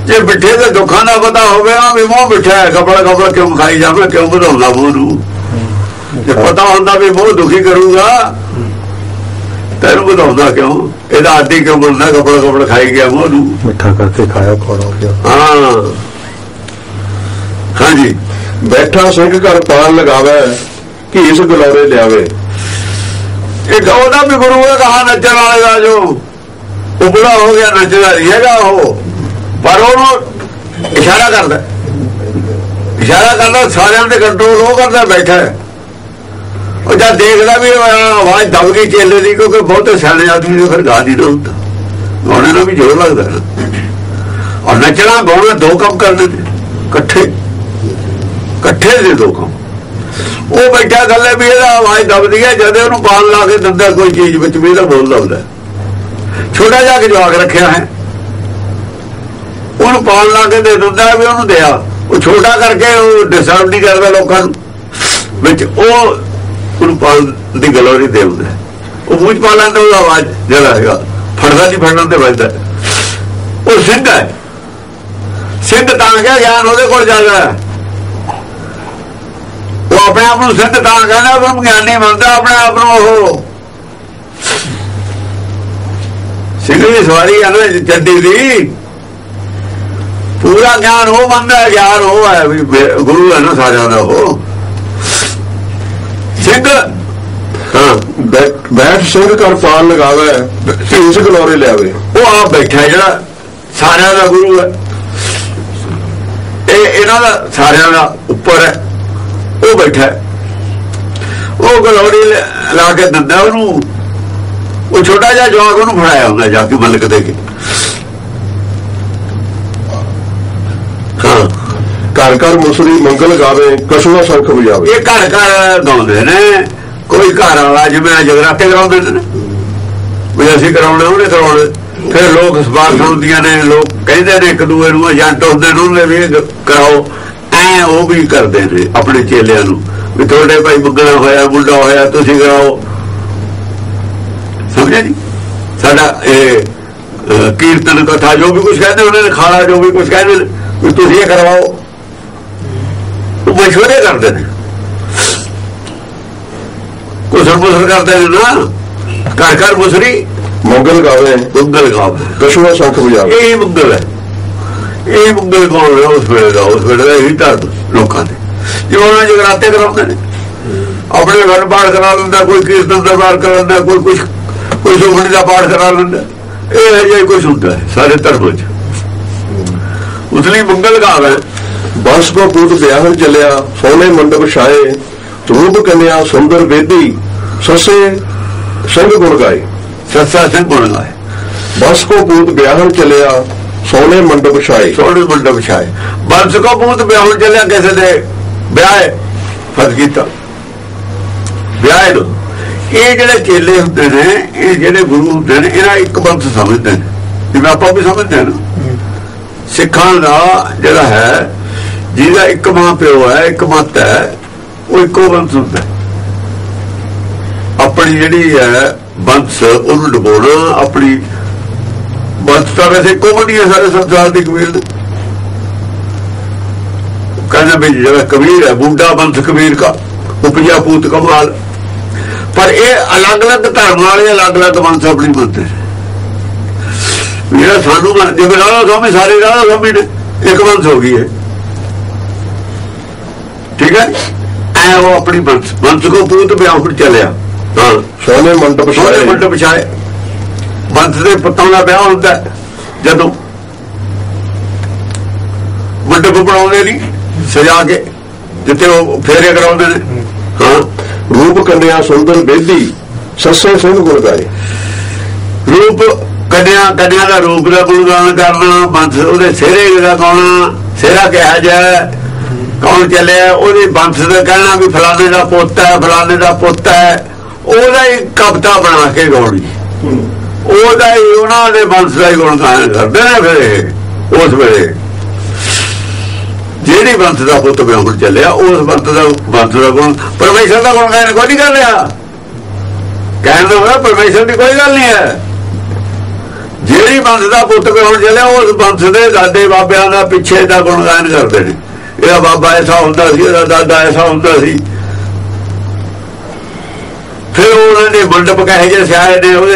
ਜੇ ਮਿੱਠੇ ਦੇ ਦੁੱਖਾਂ ਦਾ ਪਤਾ ਹੋਵੇ ਨਾ ਵੀ ਮੂੰਹ ਮਿੱਠਾ ਹੈ ਕਪੜਾ ਕਪੜਾ ਕਿਉਂ ਖਾਈ ਜਾਵੇ ਕਿਉਂ ਵਧਾਉਂਦਾ ਮੂੰਹ ਨੂੰ? ਜੇ ਪਤਾ ਹੁੰਦਾ ਵੀ ਮੂੰਹ ਦੁਖੀ ਕਰੂਗਾ ਤੈਨੂੰ ਵਧਾਉਂਦਾ ਕਿਉਂ? ਇਹਦਾ ਆਦੀ ਕਿਉਂ ਬਣਦਾ ਕਪੜਾ ਕਪੜਾ ਖਾਈ ਗਿਆ ਮੂੰਹ ਨੂੰ? ਮਿੱਠਾ ਕਰਕੇ ਖਾਇਆ ਹੋ ਗਿਆ ਹਾਂ। ਹਾਂਜੀ। ਬੈਠਾ ਸਿੰਘ ਘਰ ਪਾਣ ਲਗਾਵੇ ਘੀਸ ਗਲੌਰੇ ਲਿਆਵੇ। ਇੱਕ ਉਹਦਾ ਵੀ ਗੁਰੂ ਹੈ ਕਹਾ ਨੱਚਣ ਵਾਲੇ ਦਾ ਜੋ। ਉਹ ਬੁੜਾ ਹੋ ਗਿਆ ਨੱਚਦਾ ਨਹੀਂ ਹੈਗਾ ਉਹ। ਪਰ ਉਹਨੂੰ ਇਸ਼ਾਰਾ ਕਰਦਾ। ਇਸ਼ਾਰਾ ਕਰਦਾ, ਸਾਰਿਆਂ ਦੇ ਕੰਟਰੋਲ ਉਹ ਕਰਦਾ, ਬੈਠਾ ਹੈ। ਉਹ ਜਦ ਦੇਖਦਾ ਵੀ ਆਵਾਜ਼ ਦਬ ਗਈ ਚੇਲੇ ਦੀ, ਕਿਉਂਕਿ ਬਹੁਤੇ ਸਿਆਣੇ ਆਦਮੀ ਨੂੰ ਫਿਰ ਗਾ ਨਹੀਂ ਹੁੰਦਾ ਗਾਉਣੇ ਨੂੰ ਵੀ ਜ਼ੋਰ ਲੱਗਦਾ। ਔਰ ਨੱਚਣਾ, ਗਾਉਣਾ ਦੋ ਕੰਮ ਕਰਦੇ ਨੇ, ਇਕੱਠੇ। ਇਕੱਠੇ ਦੇ ਦੋ ਕੰਮ। ਉਹ ਬੈਠਾ ਗੱਲੇ ਵੀ ਇਹਦਾ ਆਵਾਜ਼ ਦਬਦੀ ਹੈ, ਜਦ ਉਹਨੂੰ ਪਾਣ ਲਾ ਕੇ ਦਿੰਦਾ ਕੋਈ ਚੀਜ਼ ਵਿੱਚ ਵੀ ਇਹਦਾ ਬੋਲ ਦਬਦਾ ਛੋਟਾ ਜਿਹਾ ਕਿ ਜਵਾਕ ਰੱਖਿਆ ਹੈ। ਉਹਨੂੰ ਪਾਣ ਲਾ ਕੇ ਦੇ ਦਿੰਦਾ ਵੀ ਉਹਨੂੰ ਦਿਆ ਉਹ ਛੋਟਾ ਕਰਕੇ ਉਹ ਡਿਸਰਵ ਨਹੀਂ ਕਰਦਾ ਲੋਕਾਂ ਨੂੰ। ਵਿੱਚ ਉਹ ਉਹਨੂੰ ਪਾਣ ਦੀ ਗਲੋਰੀ ਦੇ ਦਿੰਦਾ। ਉਹ ਮੂੰਹ ਪਾ ਲੈਂਦਾ, ਉਹਦਾ ਆਵਾਜ਼ ਜਿਹੜਾ ਹੈਗਾ, ਫੜਦਾ ਨਹੀਂ ਫੜਨ ਤੇ ਵੱਜਦਾ। ਉਹ ਸਿੰਘ ਹੈ। ਸਿੰਘ ਤਾਂ ਗਿਆ ਗਿਆਨ ਉਹਦੇ ਕੋਲ ਜਾਂਦਾ ਉਹ ਆਪਣੇ ਆਪ ਨੂੰ ਸਿੱਧ ਤਾਂ ਕਹਿੰਦਾ ਉਹ ਗਿਆਨੀ ਮੰਨਦਾ, ਆਪਣੇ ਆਪ ਨੂੰ ਉਹ ਸਿੰਘ ਦੀ ਸਵਾਰੀ ਆ ਨਾ ਚੱਡੀ ਦੀ। ਪੂਰਾ ਗਿਆਨ ਉਹ ਹੈ, ਗਿਆਨ ਉਹ ਹੈ ਵੀ ਗੁਰੂ ਹੈ ਨਾ ਸਾਰਿਆਂ ਦਾ ਉਹ। ਸਿੰਘ ਹਾਂ। ਬੈਠ ਸਿੰਘ ਘਰ ਪਾਣ ਲਗਾਵੇ ਘੀਸ ਗਲੌਰੇ ਲਿਆਵੇ ਉਹ ਆ ਬੈਠਾ ਜਿਹੜਾ ਸਾਰਿਆਂ ਦਾ ਗੁਰੂ ਹੈ। ਇਹ ਇਹਨਾਂ ਦਾ ਸਾਰਿਆਂ ਦਾ ਉੱਪਰ ਹੈ। ਉਹ ਬੈਠਾ ਉਹ ਗਲੋੜੀ ਲ- ਲਾ ਕੇ ਦਿੰਦਾ ਉਹਨੂੰ। ਉਹ ਛੋਟਾ ਜਿਹਾ ਜਵਾਕ ਉਹਨੂੰ ਫੜਾਇਆ ਹੁੰਦਾ ਜਾ ਕੇ ਮਲਕ ਦੇ ਕੇ ਹਾਂ ਘਰ ਘਰ ਮੁਸਰੀ ਮੰਗਲ ਗਾਵੇ ਕਸ਼ੂਆ ਸ਼ੰਖ ਵਜਾਵੇ। ਇਹ ਘਰ ਘਰ ਗਾਉਂਦੇ ਨੇ। ਕੋਈ ਘਰ ਵਾਲਾ, ਜਿਵੇਂ ਜਗਰਾਤੇ ਕਰਾਉਂਦੇ ਨੇ ਵੀ ਅਸੀਂ ਕਰਾਉਣੇ, ਉਹਨੇ ਕਰਾਉਣੇ। ਫਿਰ ਲੋਕ ਸਵਾਲ ਸੁਣਦੀਆਂ ਨੇ, ਲੋਕ ਕਹਿੰਦੇ ਨੇ, ਇੱਕ ਦੂਏ ਨੂੰ ਏਜੰਟ ਹੁੰਦੇ ਨੇ, ਉਹਨੇ ਵੀ ਕਰਾਓ। ਐ ਉਹ ਵੀ ਕਰਦੇ ਨੇ ਆਪਣੇ ਚੇਲਿਆਂ ਨੂੰ। ਵੀ ਤੁਹਾਡੇ ਭਾਈ ਬੁੱਗਣਾ ਹੋਇਆ, ਮੁੰਡਾ ਹੋਇਆ, ਤੁਸੀਂ ਕਰਾਓ। ਸਮਝਿਆ ਜੀ? ਸਾਡਾ ਇਹ ਕੀਰਤਨ ਕਥਾ, ਜੋ ਵੀ ਕੁਝ ਕਹਿੰਦੇ, ਉਹਨਾਂ ਨੇ ਖਾਲਾ ਜੋ ਵੀ ਕੁਝ ਕਹਿੰਦੇ ਨੇ, ਵੀ ਤੁਸੀਂ ਇਹ ਕਰਵਾਓ ਮਸ਼ਵਰੇ ਕਰਦੇ ਨੇ ਕੁਸਰ ਮੁਸਰ ਕਰਦੇ ਨੇ ਨਾ ਘਰ ਘਰ ਮੁਸਰੀ ਮੰਗਲ ਗਾਵੇ ਮੰਗਲ ਗਾਵੇ ਕਸ਼ੂਆ ਸ਼ੰਖ ਵਜਾਵੇ ਇਹ ਮੰਗਲ ਹੈ ਇਹ ਮੰਗਲ ਕੌਣ ਹੈ ਉਸ ਵੇਲੇ ਦਾ ਉਸ ਵੇਲੇ ਦਾ ਹੀ ਧਰਮ ਲੋਕਾਂ ਦੇ। ਜਿਵੇਂ ਉਹਨਾਂ ਜਗਰਾਤੇ ਕਰਾਉਂਦੇ ਨੇ। ਆਪਣੇ ਘਰ ਬਾੜ ਕਰਾ ਲੈਂਦਾ ਕੋਈ ਕੀਰਤਨ ਦਰਬਾਰ ਕਰਾ ਲੈਂਦਾ ਕੋਈ ਕੁਝ ਕੋਈ ਸੁਖਣੀ ਦਾ ਪਾਠ ਕਰਾ ਲੈਂਦਾ। ਇਹ ਹੈ ਜੇ ਕੁਝ ਹੁੰਦਾ ਸਾਰੇ ਧਰਮਾਂ 'ਚ ਉਸ ਲਈ ਮੰਗਲ ਗਾਵੇ ਬੰਸ ਕੋ ਪੂਤ ਵਿਆਹਣ ਚੱਲਿਆ ਸੋਨੇ ਮੰਡਪ ਛਾਏ ਧੂਪ ਕੰਨਿਆ ਸੁੰਦਰ ਵੇਦੀ ਸਸੇ ਸੰਗ ਗੁਣ ਗਾਏ। ਸੱਸਾ ਸਿੰਘ ਬਣ ਗਏ। ਬੰਸ ਕੋ ਪੂਤ ਵਿਆਹਣ ਚੱਲਿਆ ਸੋਨੇ ਮੰਡਪ ਛਾਏ। ਸੋਹਣੇ ਮੰਡਪ ਛਾਏ। ਬੰਸ ਕੋ ਬੂਤ ਵਿਆਹ ਚੱਲਿਆ ਕਿਸੇ ਦੇ ਵਿਆਹ ਫਸ ਕੀਤਾ। ਵਿਆਹ ਨੂੰ। ਇਹ ਜਿਹੜੇ ਚੇਲੇ ਹੁੰਦੇ ਨੇ ਇਹ ਜਿਹੜੇ ਗੁਰੂ ਹੁੰਦੇ ਨੇ ਇਹਨਾਂ ਇੱਕ ਬੰਸ ਸਮਝਦੇ ਨੇ। ਜਿਵੇਂ ਆਪਾਂ ਵੀ ਸਮਝਦੇ ਹਾਂ ਨਾ। ਸਿੱਖਾਂ ਦਾ ਜਿਹੜਾ ਹੈ ਜਿਹਦਾ ਇੱਕ ਮਾਂ ਪਿਓ ਹੈ, ਇੱਕ ਮਤ ਹੈ, ਉਹ ਇੱਕੋ ਬੰਸ ਹੁੰਦਾ ਆਪਣੀ ਜਿਹੜੀ ਹੈ ਬੰਸ, ਉਹਨੂੰ ਡਬੋਣਾ, ਆਪਣੀ ਬੰਸ ਤਾਂ ਵੈਸੇ ਇੱਕੋ ਬਣੀ ਹੈ ਸਾਰੇ ਸੰਸਾਰ ਦੀ ਕਬੀਰ ਦੀ। ਕਹਿੰਦਾ ਵੀ ਜਿਹੜਾ ਕਬੀਰ ਹੈ, ਬੁੱਢਾ ਬੰਸ ਕਬੀਰ ਕਾ ਉਪਜਾ ਪੂਤ ਕਮਾਲ। ਪਰ ਇਹ ਅਲੱਗ-ਅਲੱਗ ਧਰਮ ਵਾਲੇ ਅਲੱਗ-ਅਲੱਗ ਬੰਸ ਆਪਣੀ ਮੰਨਦੇ ਜਿਹੜਾ ਸਾਨੂੰ ਮੰਨ- ਜਿਵੇਂ ਰਾਧਾ ਸਵਾਮੀ ਸਾਰੇ ਰਾਧਾ ਸਵਾਮੀ ਨੇ, ਇੱਕ ਬੰਸ ਹੋ ਗਈ ਹੈ। ਠੀਕ ਹੈ? ਐ ਉਹ ਆਪਣੀ ਵੰਸ਼ ਕੋ ਪੂਤ ਵਿਆਹ ਚੱਲਿਆ। ਹਾਂ ਸੋਨੇ ਮੰਡਪ ਛੋਟੇ ਛਾਏ। ਵੱਡੇ ਵਿਛਾਏ ਬੰਦ ਦੇ ਪੁੱਤਾਂ ਦਾ ਵਿਆਹ ਹੁੰਦਾ ਜਦੋਂ। ਮੰਡਪ ਬਣਾਉਂਦੇ ਨਹੀਂ ਸਜਾ ਕੇ ਜਿੱਥੇ ਉਹ ਫੇਰੇ ਕਰਾਉਂਦੇ ਨੇ। ਹਾਂ। ਰੂਪ ਕੰਨਿਆ ਸੁੰਦਰ ਬੇਦੀ ਸੱਸੇ ਸਿੰਘ ਗੁਣ ਗਾਏ ਰੂਪ ਕੰਨਿਆ ਕੰਨਿਆ ਦਾ ਰੂਪ ਦਾ ਗੁਣਗਾਨ ਕਰਨਾ ਬੰਸ ਉਹਦੇ ਸਿਹਰੇ ਦਾ ਕੌਣ ਸਿਹਰਾ ਕਿਹਾ ਜਾ ਕੌਣ ਚੱਲਿਆ, ਉਹਦੀ ਬੰਸ ਦਾ ਕਹਿਣਾ ਵੀ ਫਲਾਣੇ ਦਾ ਪੁੱਤ ਹੈ, ਫਲਾਣੇ ਦਾ ਪੁੱਤ ਹੈ। ਉਹਦਾ ਹੀ ਕਵਿਤਾ ਬਣਾ ਕੇ ਗਾਉਣੀ। ਉਹਦਾ ਹੀ ਉਹਨਾਂ ਦੇ ਬੰਸ ਦਾ ਹੀ ਗੁਣਗਾਨ ਕਰਦੇ ਨੇ ਫਿਰ ਉਸ ਵੇਲੇ। ਜਿਹੜੀ ਬੰਸ ਦਾ ਪੁੱਤ ਵਿਆਹਣ ਚੱਲਿਆ, ਉਸ ਬੰਸ ਦਾ ਬੰਸ ਦਾ ਗੁਣ, ਪਰਮੇਸ਼ਰ ਦਾ ਗੁਣਗਾਨ ਕੋਈ ਨਹੀਂ ਕਰ ਰਿਹਾ। ਕਹਿਣ ਦਾ ਹੋਇਆ ਪਰਮੇਸ਼ਰ ਦੀ ਕੋਈ ਗੱਲ ਨਹੀਂ ਹੈ। ਜਿਹੜੀ ਬੰਸ ਦਾ ਪੁੱਤ ਵਿਆਹਣ ਚੱਲਿਆ, ਉਸ ਬੰਸ ਦੇ ਦਾਦੇ ਬਾਬਿਆਂ ਦਾ ਪਿੱਛੇ ਦਾ ਗੁਣਗਾਨ ਕਰਦੇ ਨੇ। ਇਹਦਾ ਬਾਬਾ ਐਸਾ ਹੁੰਦਾ ਸੀ, ਇਹਦਾ ਦਾਦਾ ਐਸਾ ਹੁੰਦਾ ਸੀ। ਫਿਰ ਉਹਨਾਂ ਨੇ ਮੰਡਪ ਕਹੇ ਜੇ ਸਿਆਏ ਨੇ ਉਹਦੇ,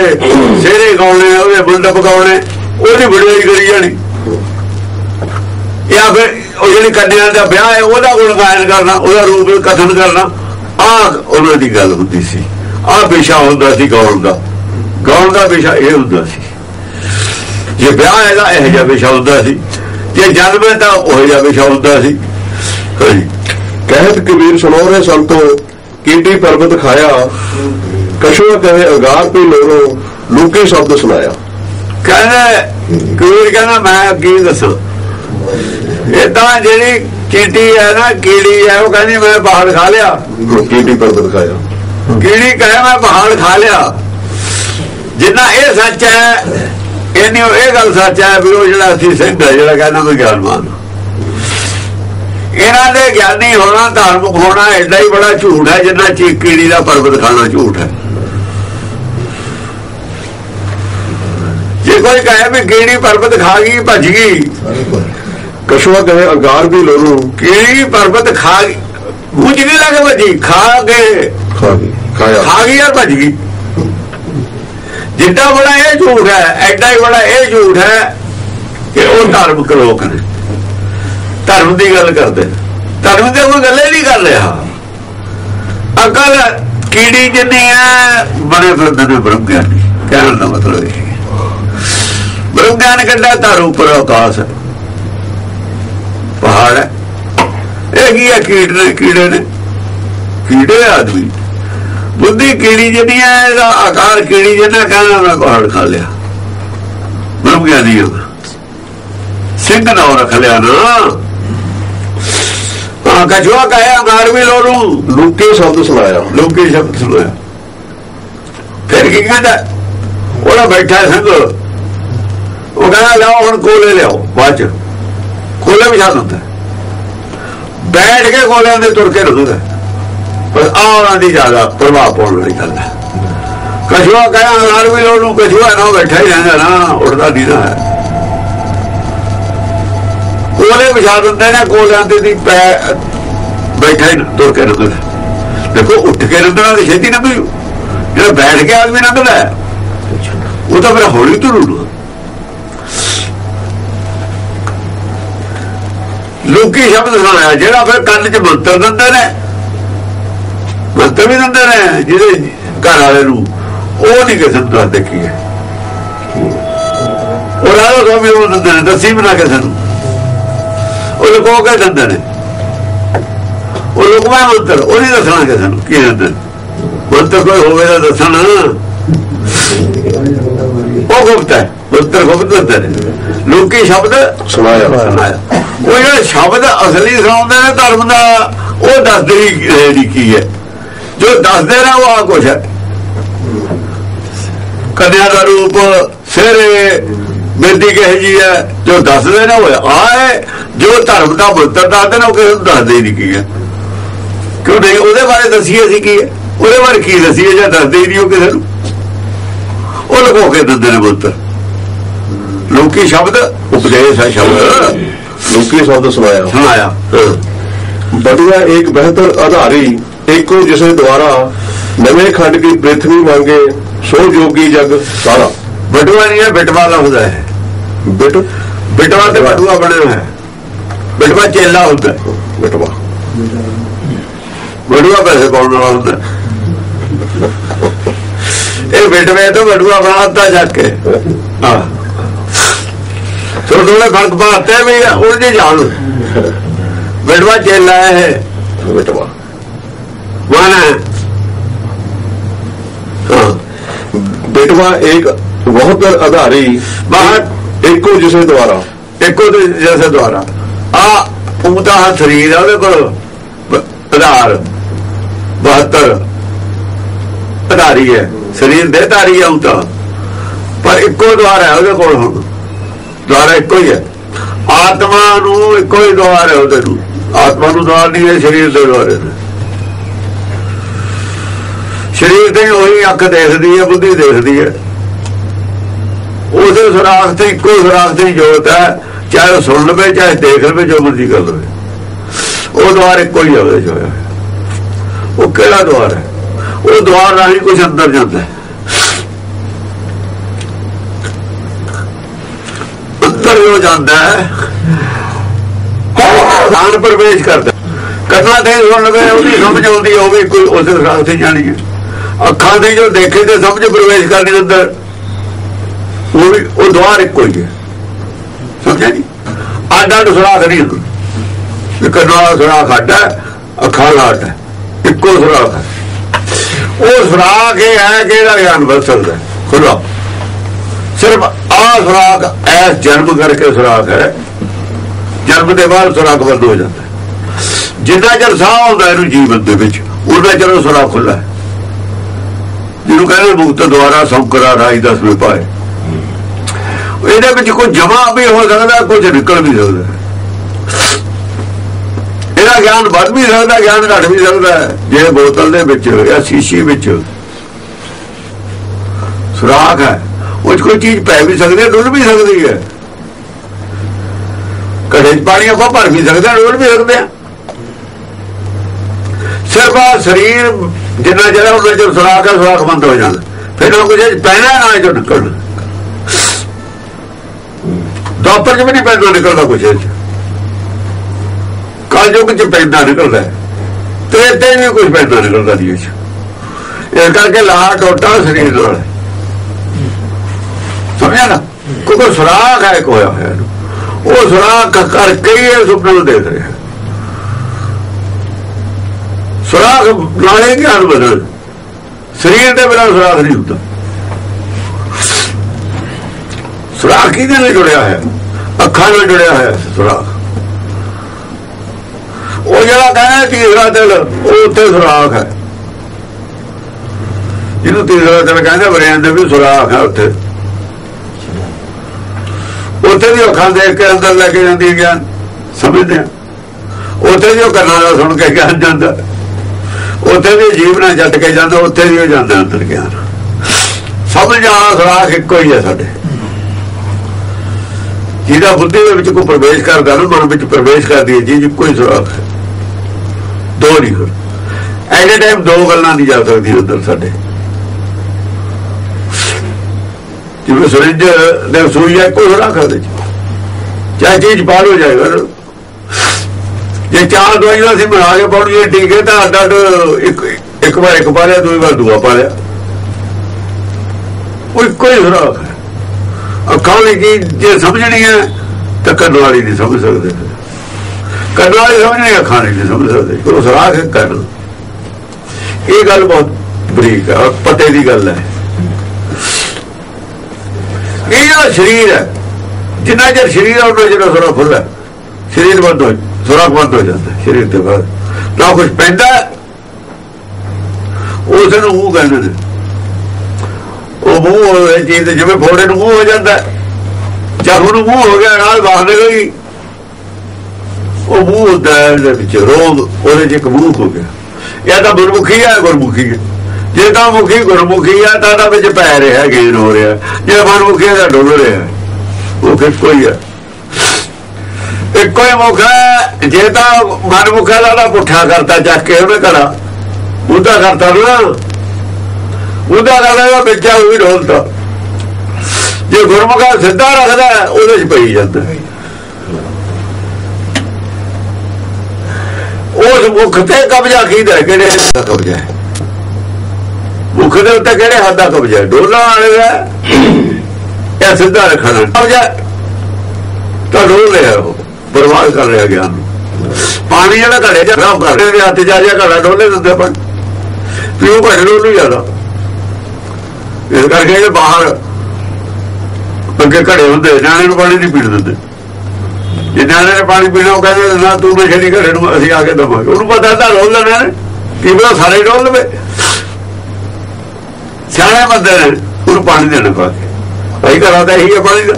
ਸਿਹਰੇ ਗਾਉਣੇ ਉਹਦੇ ਮੰਡਪ ਗਾਉਣੇ, ਉਹਦੀ ਵਡਿਆਈ ਕਰੀ ਜਾਣੀ। ਜਾਂ ਫਿਰ ਉਹ ਜਿਹੜੀ ਕੰਨਿਆ ਦਾ ਵਿਆਹ ਹੈ, ਉਹਦਾ ਗੁਣਗਾਨ ਕਰਨਾ, ਉਹਦਾ ਰੂਪ ਕਥਨ ਕਰਨਾ, ਆਹ ਉਹਨਾਂ ਦੀ ਗੱਲ ਹੁੰਦੀ ਸੀ। ਆਹ ਵਿਸ਼ਾ ਹੁੰਦਾ ਸੀ ਗਾਉਣ ਦਾ। ਗਾਉਣ ਦਾ ਵਿਸ਼ਾ ਇਹ ਹੁੰਦਾ ਸੀ। ਜੇ ਵਿਆਹ ਹੈਗਾ ਇਹ ਜਿਹਾ ਵਿਸ਼ਾ ਹੁੰਦਾ ਸੀ, ਜੇ ਜਨਮ ਹੈ ਤਾਂ ਉਹ ਜਿਹਾ ਵਿਸ਼ਾ ਹੁੰਦਾ ਸੀ। ਕਹਿਤ ਕਬੀਰ ਸੁਣੋ ਰੇ ਸੰਤੋ ਕੀਟੀ ਪਰਬਤ ਖਾਇਆ। ਕਸ਼ੂਆ ਕਹੇ ਅਗਾਰ ਪੀ ਲੋਰੋ ਲੂਕੇ ਸ਼ਬਦ ਸੁਨਾਇਆ ਕਹਿੰਦਾ ਕਬੀਰ ਕਹਿੰਦਾ ਮੈਂ ਕੀ ਦੱਸਾਂ। ਇਦਾਂ ਜਿਹੜੀ ਚੀਟੀ ਹੈ ਨਾ ਕੀੜੀ ਹੈ ਉਹ ਕਹਿੰਦੀ ਮੈਂ ਪਹਾੜ ਖਾ ਲਿਆ। ਕੀਟੀ ਪਰਬਤ ਖਾਇਆ। ਕੀੜੀ ਕਹੇ ਮੈਂ ਪਹਾੜ ਖਾ ਲਿਆ। ਜਿੰਨਾ ਇਹ ਸੱਚ ਹੈ ਇਹਨੀ ਇਹ ਗੱਲ ਸੱਚ ਹੈ ਵੀ ਉਹ ਜਿਹੜਾ ਅਸੀਂ ਸਿੰਘ ਜਿਹੜਾ ਕਹਿੰਦਾ ਮੈਂ ਗਿਆਨਵਾਨ। ਇਹਨਾਂ ਦੇ ਗਿਆਨੀ ਹੋਣਾ ਧਾਰਮਿਕ ਹੋਣਾ ਐਡਾ ਹੀ ਬੜਾ ਝੂਠ ਹੈ ਜਿੰਨਾ ਚੀ ਕੀੜੀ ਦਾ ਪਰਬਤ ਖਾਣਾ ਝੂਠ ਹੈ। ਜੇ ਕੋਈ ਕਹੇ ਵੀ ਕੀੜੀ ਪਰਬਤ ਖਾ ਗਈ ਭੱਜ ਗਈ ਕਸ਼ੂਆ ਕਹੇ ਅਗਾਰ ਵੀ ਲੋਰੋ ਕੀੜੀ ਪਰਬਤ ਖਾ ਗਈ ਮੁਝ ਨਹੀਂ ਲੱਗੇ ਭੱਜੀ ਖਾ ਕੇ ਖਾ ਗਈ ਖਾਇਆ। ਖਾ ਗਈ ਯਾਰ ਭੱਜ ਗਈ। ਜਿੱਡਾ ਬੜਾ ਇਹ ਝੂਠ ਹੈ ਐਡਾ ਹੀ ਬੜਾ ਇਹ ਝੂਠ ਹੈ ਕਿ ਉਹ ਧਾਰਮਿਕ ਲੋਕ ਨੇ। ਧਰਮ ਦੀ ਗੱਲ ਕਰਦੇ। ਨੇ। ਧਰਮ ਦੀ ਕੋਈ ਗੱਲ ਹੀ ਨਹੀਂ ਕਰ ਰਿਹਾ। ਅਕਲ ਕੀੜੀ ਜਿੰਨੀ ਹੈ, ਬੜੇ ਫਿਰਦੇ ਨੇ ਬ੍ਰਹਮ ਗਿਆਨੀ ਕਹਿਣ ਦਾ ਮਤਲਬ ਇਹ ਹੈ। ਬ੍ਰਹਮ ਗਿਆਨ ਕੱਢਾ ਧਰ ਉੱਪਰ ਆਕਾਸ਼। ਹੈ ਪਹਾੜ ਹੈ। ਇਹ ਕੀ ਹੈ? ਕੀੜ ਨੇ, ਕੀੜੇ ਨੇ। ਕੀੜੇ ਆਦਮੀ। ਬੁੱਧੀ ਕੀੜੀ ਜਿਹੜੀ ਹੈ, ਇਹਦਾ ਆਕਾਰ ਕੀੜੀ ਜਿੰਨਾ ਕਹਿੰਦਾ ਮੈਂ ਪਹਾੜ ਖਾ ਲਿਆ। ਬ੍ਰਹਮ ਗਿਆਨੀ ਹਾਂ ਸਿੰਘ ਨਾ ਰੱਖ ਲਿਆ ਨਾ। ਹਾਂ ਕਛਵਾ ਕਹਿਆ ਅੰਗਾਰ ਵੀ ਲੋਰੂ ਲੂਕੇ ਸ਼ਬਦ ਸੁਨਾਇਆ ਲੋਕੀ ਸ਼ਬਦ ਸੁਣਿਆ ਫਿਰ ਕੀ ਕਹਿੰਦਾ? ਉਹਦਾ ਬੈਠਾ ਸਿੰਘ ਉਹ ਕਹਿੰਦਾ ਲਿਆਓ ਹੁਣ ਕੋਲੇ ਲਿਆਓ ਬਾਅਦ ਚ। ਕੋਲੇ ਵੀ ਜਾਂਦਾ ਬੈਠ ਕੇ ਕੋਲਿਆਂ ਦੇ ਤੁਰ ਕੇ ਰਹੂਗਾ ਪਰ ਆਹ ਉਹਨਾਂ ਦੀ ਜ਼ਿਆਦਾ ਪ੍ਰਭਾਵ ਪਾਉਣ ਵਾਲੀ ਗੱਲ ਹੈ। ਕਛੂਆ ਕਹਿੰਦਾ ਅੰਗਾਰ ਵੀ ਲੋਰੂ ਕਛੂਆ ਨਾ ਬੈਠਾ ਹੀ ਰਹਿੰਦਾ ਨਾ ਉੱਠਦਾ ਨਹੀਂ ਨਾ ਕੋਲੇ ਵਿਛਾ ਦਿੰਦੇ ਨੇ ਕੋਲਿਆਂ ਦੇ ਦੀ ਪੈ ਬੈਠਾ ਤੁਰ ਕੇ ਲੰਘਦਾ ਦੇਖੋ, ਉੱਠ ਕੇ ਲੰਘਣਾ ਤੇ ਛੇਤੀ ਨਾ ਕੋਈ ਜਿਹੜਾ ਬੈਠ ਕੇ ਆਦਮੀ ਲੰਘਦਾ ਉਹ ਤਾਂ ਫਿਰ ਹੌਲੀ ਤੁਰੂ ਨਾ। ਲੋਕੀ ਸ਼ਬਦ ਸੁਣਾਇਆ, ਜਿਹੜਾ ਫਿਰ ਕੰਨ 'ਚ ਮੰਤਰ ਦਿੰਦੇ ਨੇ, ਮੰਤਰ ਵੀ ਦਿੰਦੇ ਨੇ, ਜਿਹਦੇ ਘਰ ਵਾਲੇ ਨੂੰ, ਉਹ ਨਹੀਂ ਕਿਸੇ ਨੂੰ ਦੱਸਦੇ ਕੀ ਹੈ। ਉਹ ਰਾਜਾ ਸਵਾਮੀ ਉਹ ਦਿੰਦੇ ਨੇ, ਦੱਸੀ ਬਣਾ ਕਿਸੇ ਨੂੰ। ਉਹ ਲੁਕੋ ਕੇ ਦਿੰਦੇ ਨੇ। ਉਹ ਲੁਕਵਾ ਮੰਤਰ ਉਹ ਨਹੀਂ ਦੱਸਣਾ ਕਿਸੇ ਨੂੰ ਕੀ ਦਿੰਦੇ। ਮੰਤਰ ਕੋਈ ਹੋਵੇ ਤਾਂ ਦੱਸਣਾ। ਉਹ ਗੁਪਤ ਹੈ ਮੰਤਰ ਗੁਪਤ ਦਿੰਦੇ ਨੇ। ਲੋਕੀ ਸ਼ਬਦ ਸੁਣਾਇਆ। ਉਹ ਜਿਹੜਾ ਸ਼ਬਦ ਅਸਲੀ ਸੁਣਾਉਂਦੇ ਨੇ ਧਰਮ ਦਾ ਉਹ ਦੱਸਦੇ ਹੀ ਨਹੀਂ ਕੀ ਹੈ। ਜੋ ਦੱਸਦੇ ਨੇ ਉਹ ਆ ਕੁਛ ਹੈ। ਕੰਨਿਆ ਦਾ ਰੂਪ ਸਿਰੇ ਬੇਦੀ ਕਹੇ ਜੀ ਹੈ? ਜੋ ਦੱਸਦੇ ਨੇ ਹੋਇਆ ਆਏ ਜੋ ਧਰਮ ਦਾ ਮੰਤਰ ਦੱਸਦੇ ਨੇ ਉਹ ਕਿਸੇ ਨੂੰ ਦੱਸਦੇ ਨਹੀਂ ਕੀ ਹੈ। ਕਿਉਂ ਨਹੀਂ? ਉਹਦੇ ਬਾਰੇ ਦੱਸੀਏ ਸੀ ਕੀ ਉਹਦੇ ਬਾਰੇ ਕੀ ਦੱਸੀਏ ਜਾਂ ਦੱਸਦੇ ਹੀ ਨਹੀਂ ਕਿਸੇ ਨੂੰ? ਉਹ ਲਗੋ ਕੇ ਦਿੰਦੇ ਨੇ ਮੰਤਰ। ਲੋਕੀ ਸ਼ਬਦ ਉਪਦੇਸ਼ ਹੈ ਸ਼ਬਦ। ਲੋਕੀ ਸ਼ਬਦ ਸੁਣਾਇਆ। ਸੁਣਾਇਆ। ਬੜੀਆ ਇੱਕ ਬਿਹਤਰ ਆਧਾਰੀ ਇੱਕੋ ਜਿਸੇ ਦੁਆਰਾ ਨਵੇਂ ਖੰਡ ਕੀ ਪ੍ਰਿਥਵੀ ਮੰਗੇ ਸੋ ਜੋਗੀ ਜਗ ਸਾਰਾ। ਬਟਵਾ ਨਹੀਂ ਹੈ ਬਟਵਾ ਹੁੰਦਾ ਹੈ। ਬਿਟ ਬਿਟਵਾ ਤੇ ਬਟੂਆ ਬਣਿਆ ਹੈ। ਬਿਟਵਾ ਚੇਲਾ ਹੁੰਦਾ। ਬਿਟਵਾ। ਬਟੂਆ ਪੈਸੇ ਪਾਉਣ ਵਾਲਾ ਹੁੰਦਾ। ਇਹ ਬਿਟਵੇ ਤੋਂ ਬਟੂਆ ਬਣਾਤਾ ਜਾ ਕੇ। ਹਾਂ। ਸੋ ਦੋਲੇ ਫ਼ਰਕ ਪਾਤੇ ਵੀ ਉਲਝੇ ਜਾਣ। ਬਿਟਵਾ ਚੇਲਾ ਹੈ ਬਿਟਵਾ। ਹਾਂ। ਬਿਟਵਾ ਇੱਕ ਬਹੁਤ ਆਧਾਰੀ ਬਾਹਰ ਇੱਕੋ ਜਿਸੇ ਦੁਆਰਾ। ਇੱਕੋ ਦੇ ਜੈਸੇ ਦੁਆਰਾ। ਆ ਉਹਦਾ ਸਰੀਰ ਆ ਉਹਦੇ ਕੋਲ। ਆਧਾਰ 72 ਆਧਾਰੀ ਹੈ। ਸਰੀਰ ਦੇ ਧਾਰੀ ਆ ਉਹਦਾ ਪਰ ਇੱਕੋ ਦੁਆਰ ਹੈ ਉਹਦੇ ਕੋਲ ਹੁਣ। ਦੁਆਰਾ ਇੱਕੋ ਹੀ ਹੈ। ਆਤਮਾ ਨੂੰ ਇੱਕੋ ਹੀ ਦੁਆਰ ਹੈ ਉਹਦੇ ਨੂੰ। ਆਤਮਾ ਨੂੰ ਦੁਆਰ ਨਹੀਂ ਹੈ, ਸਰੀਰ ਦੇ ਦੁਆਰ ਹੈ। ਸਰੀਰ ਤੇ ਉਹੀ ਅੱਖ ਦੇਖਦੀ ਹੈ, ਬੁੱਧੀ ਦੇਖਦੀ ਹੈ। ਉਹਦੇ ਸੁਰਾਖ ਤੇ ਇੱਕੋ ਸੁਰਾਖ ਦੀ ਜੋਤ ਹੈ ਚਾਹੇ ਉਹ ਸੁਣ ਲਵੇ ਚਾਹੇ ਦੇਖ ਲਵੇ ਜੋ ਮਰਜ਼ੀ ਕਰ ਲਵੇ। ਉਹ ਦੁਆਰ ਇੱਕੋ ਹੀ ਹੈ ਉਹਦੇ ਚ ਹੋਇਆ। ਉਹ ਕਿਹੜਾ ਦੁਆਰ ਹੈ? ਉਹ ਦੁਆਰ ਰਾਹੀਂ ਕੁਝ ਅੰਦਰ ਜਾਂਦਾ ਹੈ। ਅੰਦਰ ਹੋ ਜਾਂਦਾ ਹੈ। ਆਨ ਪ੍ਰਵੇਸ਼ ਕਰਦਾ ਕੰਨਾਂ ਤੇ ਸੁਣ ਲਵੇ ਉਹਦੀ ਸਮਝ ਆਉਂਦੀ ਹੈ, ਉਹ ਵੀ ਕੋਈ ਉਸ ਸੁਰਾਖ ਤੇ ਜਾਣੀ ਹੈ। ਅੱਖਾਂ ਦੀ ਜੋ ਦੇਖੇ ਤੇ ਸਮਝ ਪ੍ਰਵੇਸ਼ ਕਰਨੀ ਅੰਦਰ। ਉਹ ਉਹ ਦੁਆਰ ਇੱਕੋ ਹੀ ਹੈ। ਸਮਝਿਆ ਨਹੀਂ ਆਡਾ ਸੁਰਾਖ ਨਹੀਂ ਹੁੰਦਾ ਇਹ ਕੰਨਾਂ ਸੁਰਾਖ ਆਡਾ ਹੈ, ਅੱਖਾਂ ਦਾ ਆਡਾ ਹੈ। ਇੱਕੋ ਸੁਰਾਖ ਹੈ। ਉਹ ਸੁਰਾਖ ਇਹ ਹੈ ਕਿ ਇਹਦਾ ਗਿਆਨ ਬਣ ਖੁੱਲਾ ਸਿਰਫ ਆ ਸੁਰਾਖ ਐਸ ਜਨਮ ਕਰਕੇ ਸੁਰਾਖ ਹੈ ਜਨਮ ਦੇ ਬਾਅਦ ਸੁਰਾਖ ਬੰਦ ਹੋ ਜਾਂਦਾ ਜਿੰਨਾ ਚਿਰ ਸਾਹ ਹੁੰਦਾ ਇਹਨੂੰ ਜੀਵਨ ਦੇ ਵਿੱਚ ਉਹਨਾਂ ਚਿਰ ਉਹ ਸੁਰਾਖ ਖੁੱਲਾ ਜਿਹਨੂੰ ਕਹਿੰਦੇ ਮੁਕਤ ਦੁਆਰਾ ਸੰਕਰਾ ਰਾਈ ਦਸਵੇਂ ਪਾਏ। ਇਹਦੇ ਵਿੱਚ ਕੋਈ ਜਮਾ ਵੀ ਹੋ ਸਕਦਾ, ਕੁਝ ਨਿਕਲ ਵੀ ਸਕਦਾ। ਇਹਦਾ ਗਿਆਨ ਵੱਧ ਵੀ ਸਕਦਾ, ਗਿਆਨ ਘਟ ਵੀ ਸਕਦਾ। ਹੈ। ਜੇ ਬੋਤਲ ਦੇ ਵਿੱਚ ਜਾਂ ਸ਼ੀਸ਼ੀ ਵਿੱਚ ਸੁਰਾਖ ਹੈ ਉਹ 'ਚ ਕੋਈ ਚੀਜ਼ ਪੈ ਵੀ ਸਕਦੀ ਹੈ, ਡੁੱਲ ਵੀ ਸਕਦੀ ਹੈ। ਘੜੇ 'ਚ ਪਾਣੀ ਆਪਾਂ ਭਰ ਵੀ ਸਕਦੇ ਹਾਂ ਡੁੱਲ ਵੀ ਸਕਦੇ ਹਾਂ। ਸਿਰਫ ਆਹ ਸਰੀਰ ਜਿੰਨਾ ਜਿਹੜਾ ਉਹਨਾਂ ਚਿਰ ਸੁਰਾਖ ਹੈ, ਸੁਰਾਖ ਬੰਦ ਹੋ ਜਾਂਦਾ। ਫਿਰ ਉਹ ਕੁਝ ਪੈਣਾ, ਨਾ ਇਹ ਚੋਂ ਨਿਕਲਣਾ। ਦਾਪਰ ਚ ਵੀ ਨਹੀਂ ਪੈਂਦਾ ਨਿਕਲਦਾ ਕੁਝ ਇਹ ਚ? ਚ ਪੈਂਦਾ ਨਿਕਲਦਾ ਤੇ ਤੇ ਵੀ ਕੁਝ ਪੈਂਦਾ ਨਿਕਲਦਾ ਨਹੀਂ ਇਹ ਚ ਇਸ ਕਰਕੇ ਲਾ ਟੋਟਾ ਸਰੀਰ ਨਾਲ। ਸਮਝਿਆ ਨਾ? ਕੋਈ ਸੁਰਾਖ ਹੈ ਇੱਕ ਹੋਇਆ ਇਹਨੂੰ। ਉਹ ਸੁਰਾਖ ਕਰਕੇ ਹੀ ਇਹ ਸੁਪਨੇ ਨੂੰ ਦੇਖ ਰਿਹਾ। ਸੁਰਾਖ ਨਾਲੇ ਗਿਆਨ ਬਦਲ ਸਰੀਰ ਦੇ ਬਿਨਾਂ ਸੁਰਾਖ ਨਹੀਂ ਹੁੰਦਾ। ਸੁਰਾਖ ਕਿਹਦੇ ਨਾਲ ਜੁੜਿਆ ਹੈ ਅੱਖਾਂ ਨਾਲ ਜੁੜਿਆ ਹੋਇਆ ਸੁਰਾਖ ਉਹ ਜਿਹੜਾ ਕਹਿੰਦਾ ਤੀਸਰਾ ਦਿਲ ਉਹ ਉੱਥੇ ਸੁਰਾਖ ਹੈ। ਜਿਹਨੂੰ ਤੀਸਰਾ ਦਿਲ ਕਹਿੰਦੇ ਬਰਿਆਂ ਦੇ ਵੀ ਸੁਰਾਖ ਹੈ ਉੱਥੇ। ਉੱਥੇ ਵੀ ਅੱਖਾਂ ਦੇਖ ਕੇ ਅੰਦਰ ਲੈ ਕੇ ਜਾਂਦੀ ਗਿਆਨ ਸਮਝਦੇ ਆ। ਉੱਥੇ ਵੀ ਉਹ ਕੰਨਾਂ ਨਾਲ ਸੁਣ ਕੇ ਗਿਆਨ ਜਾਂਦਾ। ਉੱਥੇ ਵੀ ਜੀਵ ਨਾਲ ਜੱਟ ਕੇ ਜਾਂਦਾ, ਉੱਥੇ ਵੀ ਉਹ ਜਾਂਦਾ ਅੰਦਰ ਗਿਆਨ। ਸਮਝ ਜਾਣਾ ਸੁਰਾਖ ਇੱਕੋ ਹੀ ਹੈ ਸਾਡੇ। ਜਿਹਦਾ ਬੁੱਧੀ ਦੇ ਵਿੱਚ ਕੋਈ ਪ੍ਰਵੇਸ਼ ਕਰਦਾ ਨਾ, ਮਨ ਵਿੱਚ ਪ੍ਰਵੇਸ਼ ਕਰਦੀ ਹੈ ਜੀ ਕੋਈ ਸੁਰਾਖ ਹੈ ਦੋ ਨਹੀਂ ਹੋਰ ਐਟ ਟਾਈਮ ਦੋ ਗੱਲਾਂ ਨਹੀਂ ਜਾ ਸਕਦੀਆਂ ਅੰਦਰ ਸਾਡੇ। ਜਿਵੇਂ ਸੁਰਿੰਜ ਦੇ ਸੂਈ ਹੈ ਕੋਈ ਸੁਰਾਖ ਉਹਦੇ ਚਾਹੇ ਚੀਜ਼ ਬਾਹਰ ਹੋ ਜਾਏਗਾ ਜੇ ਚਾਰ ਦਵਾਈਆਂ ਅਸੀਂ ਬਣਾ ਕੇ ਪਾਉਣੀ ਹੈ ਟੀਕੇ ਤਾਂ ਅੱਡ ਅੱਡ ਇੱਕ ਇੱਕ ਵਾਰ, ਇੱਕ ਪਾ ਲਿਆ ਦੂਜੀ ਵਾਰ ਦੂਆ ਪਾ ਲਿਆ। ਕੋਈ ਕੋਈ ਸੁਰਾਖ ਹੈ ਅੱਖਾਂ ਵਾਲੀ ਚੀਜ਼ ਜੇ ਸਮਝਣੀ ਹੈ ਤਾਂ ਕੰਨ ਵਾਲੀ ਨਹੀਂ ਸਮਝ ਸਕਦੇ। ਕੰਨ ਵਾਲੀ ਸਮਝਣੀ ਅੱਖਾਂ ਵਾਲੀ ਨਹੀਂ ਸਮਝ ਸਕਦੇ। ਕੋਈ ਸੁਰਾਖ ਹੈ ਕੰਨ ਇਹ ਗੱਲ ਬਹੁਤ ਬਰੀਕ ਹੈ ਔਰ ਪਤੇ ਦੀ ਗੱਲ ਹੈ। ਇਹ ਜਿਹੜਾ ਸਰੀਰ ਹੈ ਜਿੰਨਾ ਚਿਰ ਸਰੀਰ ਹੈ ਉਹਨਾਂ ਜਿਹੜਾ ਸੁਰਾ ਖੁੱਲ੍ਹਾ ਹੈ, ਸਰੀਰ ਬੰਦ ਹੋ ਸੁਰਾ ਬੰਦ ਹੋ ਜਾਂਦਾ ਸਰੀਰ ਤੇ ਬਾਅਦ ਨਾ ਕੁਝ ਪੈਂਦਾ ਹੈ, ਉਸ ਨੂੰ ਮੂੰਹ ਕਹਿੰਦੇ ਨੇ ਉਹ ਮੂੰਹ ਹੋਏ ਚੀਜ਼ ਤੇ, ਜਿਵੇਂ ਫੋੜੇ ਨੂੰ ਮੂੰਹ ਹੋ ਜਾਂਦਾ। ਹੈ। ਜਦ ਮੂੰਹ ਹੋ ਗਿਆ, ਨਾਲ ਬਾਹਰ ਨਿਕਲ ਉਹ ਮੂੰਹ ਹੁੰਦਾ ਹੈ ਵਿੱਚ, ਰੋਗ, ਉਹਦੇ ਚ ਇੱਕ ਹੋ ਗਿਆ। ਇਹ ਤਾਂ ਗੁਰਮੁਖੀ ਹੈ ਗੁਰਮੁਖੀ ਹੈ ਜੇ ਤਾਂ ਮੁਖੀ ਗੁਰਮੁਖੀ ਹੈ ਤਾਂ ਦਾ ਵਿੱਚ ਪੈ ਰਿਹਾ ਗੇਨ ਹੋ ਰਿਹਾ। ਜੇ ਮਨਮੁਖੀ ਦਾ ਡੁੱਲ ਰਿਹਾ। ਉਹ ਫਿਰ ਕੋਈ ਹੈ ਇੱਕੋ ਹੀ ਮੁਖ ਹੈ। ਜੇ ਤਾਂ ਮਨਮੁਖਾ ਦਾ ਤਾਂ ਪੁੱਠਾ ਕਰਤਾ ਚੱਕ ਕੇ ਉਹਨੇ ਕਰਾ ਉਹਦਾ ਕਰਤਾ ਨਾ। ਉਹਦਾ ਕਰਦਾ ਬੱਚਾ ਉਹ ਵੀ ਢੋਲਤਾ ਜੇ ਗੁਰਮੁਖਾ ਸਿੱਧਾ ਰੱਖਦਾ, ਉਹਦੇ ਚ ਪਈ ਜਾਂਦਾ। ਉਸ ਮੁਖ ਤੇ ਕਬਜ਼ਾ ਕੀਦਾ ਹੈ? ਕਿਹੜੇ ਹੱਥ ਦਾ ਕਬਜ਼ਾ ਹੈ? ਮੁਖ ਦੇ ਉੱਤੇ ਕਿਹੜੇ ਹੱਥ ਦਾ ਕਬਜ਼ਾ ਹੈ? ਡੋਲਾ ਵਾਲੇ ਦਾ ਇਹ ਸਿੱਧਾ ਰੱਖਣਾ ਕਬਜ਼ਾ ਤਾਂ ਡੋਲ ਰਿਹਾ ਉਹ, ਬਰਬਾਦ ਕਰ ਰਿਹਾ ਗਿਆਨ ਨੂੰ। ਪਾਣੀ ਜਿਹੜਾ ਘੜੇ ਚ ਖਰਾਬ ਕਰ ਰਿਹਾ ਹੱਥ ਜਾ ਰਿਹਾ ਘੜਾ ਡੋਲੇ ਦਿੰਦੇ ਪਰ ਪੀਓ ਘੜੇ ਨੂੰ ਜ਼ਿਆਦਾ। ਇਸ ਕਰਕੇ ਇਹ ਬਾਹਰ ਅੱਗੇ ਘੜੇ ਹੁੰਦੇ, ਨਿਆਣੇ ਨੂੰ ਪਾਣੀ ਨਹੀਂ ਪੀਣ ਦਿੰਦੇ। ਜੇ ਨਿਆਣੇ ਨੇ ਪਾਣੀ ਪੀਣਾ, ਉਹ ਕਹਿੰਦੇ ਨਾ ਤੂੰ ਮੈਂ ਛੇੜੀ ਘੜੇ ਨੂੰ ਅਸੀਂ ਆ ਕੇ ਦਵਾਂਗੇ। ਉਹਨੂੰ ਪਤਾ ਤਾਂ ਰੋਲ ਲੈਣਾ ਕੀ ਪਤਾ ਸਾਰੇ ਰੋਲ ਲਵੇ। ਸਿਆਣੇ ਬੰਦੇ ਨੇ ਉਹਨੂੰ ਪਾਣੀ ਦੇਣਾ ਪਾ ਕੇ। ਭਾਈ ਘਰਾਂ ਦਾ ਇਹੀ ਹੈ ਪਾਣੀ ਦਾ।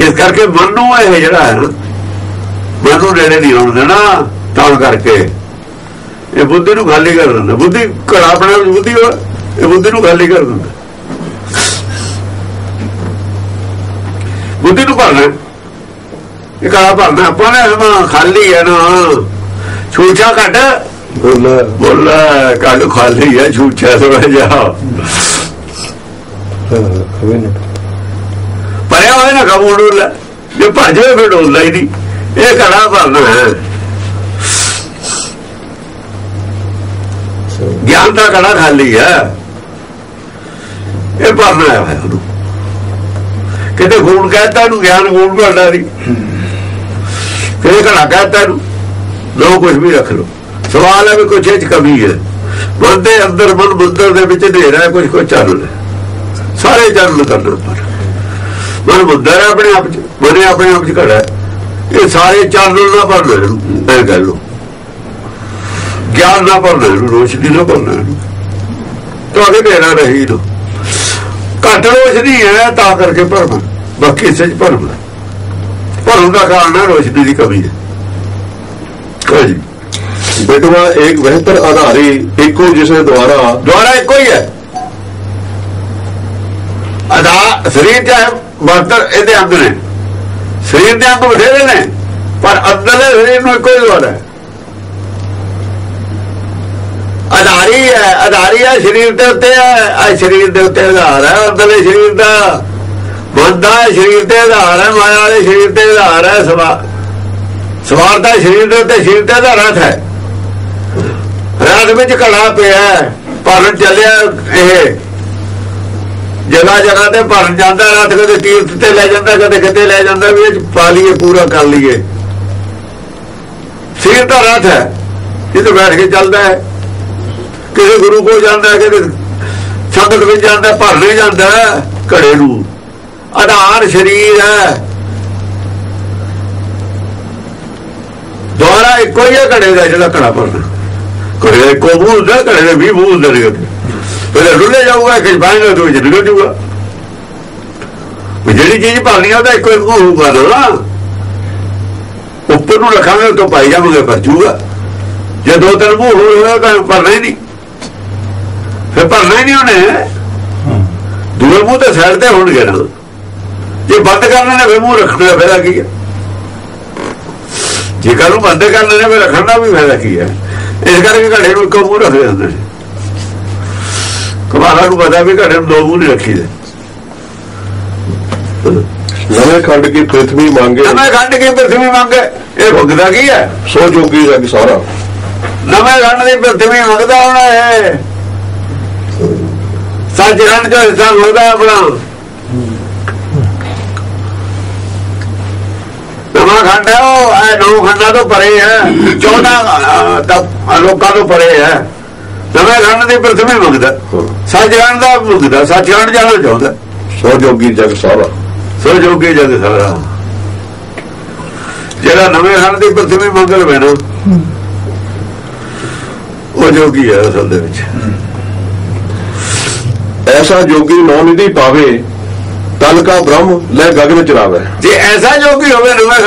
ਇਸ ਕਰਕੇ ਮਨ ਨੂੰ ਇਹ ਜਿਹੜਾ ਹੈ ਨਾ, ਮਨ ਨੂੰ ਨੇੜੇ ਨਹੀਂ ਆਉਣ ਦੇਣਾ, ਤਾਂ ਕਰਕੇ ਇਹ ਬੁੱਧੀ ਨੂੰ ਖਾਲੀ ਕਰ ਦਿੰਦਾ। ਬੁੱਧੀ ਘੜਾ ਆਪਣੇ ਵਿੱਚ ਬੁੱਧੀ ਹੋਵੇ, ਇਹ ਬੁੱਧੀ ਨੂੰ ਖਾਲੀ ਕਰ ਦਿੰਦਾ। ਬੁੱਧੀ ਨੂੰ ਭਰਨਾ ਇਹ ਘੜਾ ਭਰਨਾ ਆਪਾਂ ਨੇ ਖਾਲੀ ਹੈ ਨਾ। ਛੂਛਾ ਘਟ। ਬੋਲ। ਬੋਲ ਕੱਲ ਖਾਲੀ ਹੈ ਛੂਛਾ ਥੋੜਾ ਨਹੀਂ। ਭਰਿਆ ਹੋਇਆ ਨਾ ਕਬੂਲ ਜੇ ਭੱਜੇ ਫਿਰ ਡੋਲਦਾ ਹੀ ਨਹੀਂ। ਇਹ ਘੜਾ ਭਰਨਾ ਹੈ। ਗਿਆਨ ਦਾ ਘੜਾ ਖਾਲੀ ਹੈ ਇਹ ਭਰਨਾ ਹੈ ਉਹਨੂੰ। ਕਿਤੇ ਗੁਣ ਕਹਤਾ ਨੂੰ ਗਿਆਨ ਗੁਣ ਘੜਾ ਨਹੀਂ। ਕਿਤੇ ਘੜਾ ਕਹਤਾ ਨੂੰ ਲੋ ਕੁਝ ਵੀ ਰੱਖ ਲੋ ਸਵਾਲ ਹੈ ਵੀ ਕੁਛ ਇਹ ਚ ਕਮੀ ਹੈ। ਮਨ ਦੇ ਅੰਦਰ ਮਨ ਮੰਦਰ ਦੇ ਵਿੱਚ ਹਨੇਰਾ ਹੈ ਕੁਝ ਕੁਝ ਚੱਲ ਸਾਰੇ ਜਨਮ ਕਰਨ ਪਰ ਮਨ ਬੁੱਧਾ ਹੈ ਆਪਣੇ ਆਪ ਚ, ਮਨੇ ਆਪਣੇ ਆਪ ਚ ਘੜਾ ਇਹ ਸਾਰੇ ਚਾਨਣ ਨਾ ਭਰਨਾ ਇਹਨੂੰ ਇਹ ਗੱਲ ਲੋ ਗਿਆਨ ਨਾ ਭਰਨਾ ਇਹਨੂੰ, ਰੋਸ਼ਨੀ ਨਾ ਭਰਨਾ ਇਹਨੂੰ। ਤੁਹਾਡੇ ਘੇਰਾ ਰਹੀ ਨੂੰ। ਘੱਟ ਰੋਸ਼ਨੀ ਹੈ, ਤਾਂ ਕਰਕੇ ਭਰਮ ਬਾਕੀ ਸੱਚ ਭਰਮ ਦਾ ਭਰਮ ਦਾ ਕਾਰਨ ਹੈ, ਰੋਸ਼ਨੀ ਦੀ ਕਮੀ ਹੈ। ਕੋਈ ਬੇਟਵਾ ਇੱਕ ਬਿਹਤਰ ਆਧਾਰੇ, ਇੱਕੋ ਜਿਸੇ ਦੁਆਰਾ ਦੁਆਰਾ ਇੱਕੋ ਹੀ ਹੈ। ਅਦਾ ਸਰੀਰ ਦਾ ਬਰਤਰ ਇਹਦੇ ਅੰਦਰ ਨੇ। ਸਰੀਰ ਦੇ ਅੰਗ ਬਥੇਰੇ ਨੇ, ਪਰ ਅੰਦਰਲੇ ਸਰੀਰ ਨੂੰ ਇੱਕੋ ਹੀ ਦੁਆਰਾ ਹੈ। ਆਧਾਰੀ ਹੈ ਆਧਾਰੀ ਹੈ ਸਰੀਰ ਦੇ ਉੱਤੇ ਹੈ ਆ ਸਰੀਰ ਦੇ ਉੱਤੇ ਆਧਾਰ ਹੈ ਅੰਦਰਲੇ ਸਰੀਰ ਦਾ। ਬੰਦਾ ਸਰੀਰ ਤੇ ਆਧਾਰ ਹੈ, ਮਾਇਆ ਵਾਲੇ ਸਰੀਰ ਤੇ ਆਧਾਰ ਹੈ, ਸਵਾ ਸਵਾਰ ਦਾ ਸਰੀਰ ਦੇ ਉੱਤੇ ਸਰੀਰ ਤੇ ਆਧਾਰ ਹੈ। ਰਾਤ ਵਿੱਚ ਘੜਾ ਪਿਆ ਭਰਨ ਚੱਲਿਆ ਇਹ। ਜਗ੍ਹਾ ਜਗ੍ਹਾ ਤੇ ਭਰਨ ਜਾਂਦਾ, ਰਾਤ ਕਦੇ ਤੀਰਥ ਤੇ ਲੈ ਜਾਂਦਾ, ਕਦੇ ਕਿਤੇ ਲੈ ਜਾਂਦਾ, ਵੀ ਇਹ 'ਚ ਪਾ ਲਈਏ, ਪੂਰਾ ਕਰ ਲਈਏ। ਸਰੀਰ ਦਾ ਰਥ ਹੈ, ਜਿੱਥੇ ਬੈਠ ਕੇ ਚੱਲਦਾ ਹੈ। ਕਿਸੇ ਗੁਰੂ ਕੋਲ ਜਾਂਦਾ ਹੈ, ਕਿਤੇ ਸੰਗਤ ਵਿੱਚ ਜਾਂਦਾ ਹੈ, ਭਰਨੇ ਜਾਂਦਾ ਘੜੇ ਨੂੰ। ਆਧਾਰ ਸਰੀਰ ਹੈ। ਦੁਆਰਾ ਇੱਕੋ ਹੀ ਘੜੇ ਦਾ ਜਿਹੜਾ ਘੜਾ ਭਰਨਾ। ਘੜੇ ਦਾ ਇੱਕੋ ਮੂੰਹ ਹੁੰਦਾ ਘੜੇ ਦੇ ਵੀ ਮੂੰਹ ਹੁੰਦੇ ਨੇ ਪਹਿਲੇ ਰੁੱਲੇ ਜਾਊਗਾ ਕਿ ਬਾਹਰ ਤੋਂ ਨਿਕਲ ਜਾਊਗਾ। ਜਿਹੜੀ ਚੀਜ਼ ਭਰਨੀ ਆ ਉਹਦਾ ਇੱਕੋ ਇੱਕ ਮੂੰਹ ਹੋਊਗਾ ਨਾ। ਉੱਪਰ ਨੂੰ ਰੱਖਾਂਗੇ ਉਹ ਪਾਈ ਜਾਵਾਂਗੇ ਪਰ ਜੂਗਾ ਜੇ ਦੋ ਤਿੰਨ ਮੂੰਹ ਹੋਵੇ ਤਾਂ ਭਰਨਾ ਹੀ ਨਹੀਂ। ਫਿਰ ਭਰਨਾ ਹੀ ਨੀ ਉਹਨੇ। ਦੂਰ ਮੂੰਹ ਤੇ ਸਾਈਡ ਤੇ ਹੋਣਗੇ ਨਾ। ਜੇ ਬੰਦ ਕਰਨ ਨੇ ਫਿਰ ਮੂੰਹ ਰੱਖਣਾ ਫਾਇਦਾ ਕੀ ਹੈ? ਜੇ ਕਰੂੰ ਬੰਦ ਕਰਨਾ ਨੇ ਫਿਰ ਰੱਖਣਾ ਵੀ ਫਾਇਦਾ ਕੀ ਹੈ? ਇਸ ਕਰਕੇ ਘੜੇ ਨੂੰ ਇੱਕੋ ਮੂੰਹ ਰੱਖਦੇ ਹੁੰਦੇ ਸੀ ਕਮਾਲਾ ਨੂੰ ਪਤਾ ਵੀ ਘੜੇ ਨੂੰ ਦੋ ਮੂੰਹ ਨਹੀਂ ਰੱਖੀਦੇ ਨਵੇਂ ਖੰਡ ਕੀ ਪ੍ਰithvi ਮੰਗੇ? ਨਵੇਂ ਖੰਡ ਕੀ ਪ੍ਰਿਥਵੀ ਮੰਗੇ? ਇਹ ਭੁਗਦਾ ਕੀ ਹੈ? ਸੋ ਜੋਗੀ ਦਾ ਸਾਰਾ। ਨਵੇਂ ਖੰਡ ਦੀ ਪ੍ਰਿਥਵੀ ਮੰਗਦਾ ਹੋਣਾ ਹੈ ਸੱਚ ਰਣ ਜੋ ਹਿੱਸਾ ਹੋਦਾ ਆਪਣਾ। ਨਵਾਂ ਖੰਡ ਉਹ ਐ ਨੌ ਖੰਡਾਂ ਤੋਂ ਪਰੇ ਹੈ। 14 ਲੋਕਾਂ ਤੋਂ ਪਰੇ ਹੈ। ਨਵੇਂ ਖੰਡ ਦੀ ਪ੍ਰਥਮੇ ਮੰਗਦਾ। ਸੱਚ ਰਣ ਦਾ ਮੰਗਦਾ, ਸੱਚ ਰਣ ਜਾਣਾ ਚਾਹੁੰਦਾ। ਸੋ ਜੋਗੀ ਜਗ ਸਾਰਾ। ਸੋ ਜੋਗੀ ਜਗ ਸਾਰਾ। ਜਿਹੜਾ ਨਵੇਂ ਖੰਡ ਦੀ ਪ੍ਰਥਮੇ ਮੰਗਲ ਬੈਣਾ ਉਹ ਜੋਗੀ ਹੈ ਅਸਲ ਦੇ ਵਿੱਚ। ਐਸਾ ਜੋਗੀ ਨੌ ਨਿਧੀ ਪਾਵੇ ਤਨ ਕਾ ਬ੍ਰਹਮ ਲੈ ਗਗਨ ਚਰਾਵੇ ਜੇ ਐਸਾ ਜੋਗੀ ਹੋਵੇ ਨਵੇਂ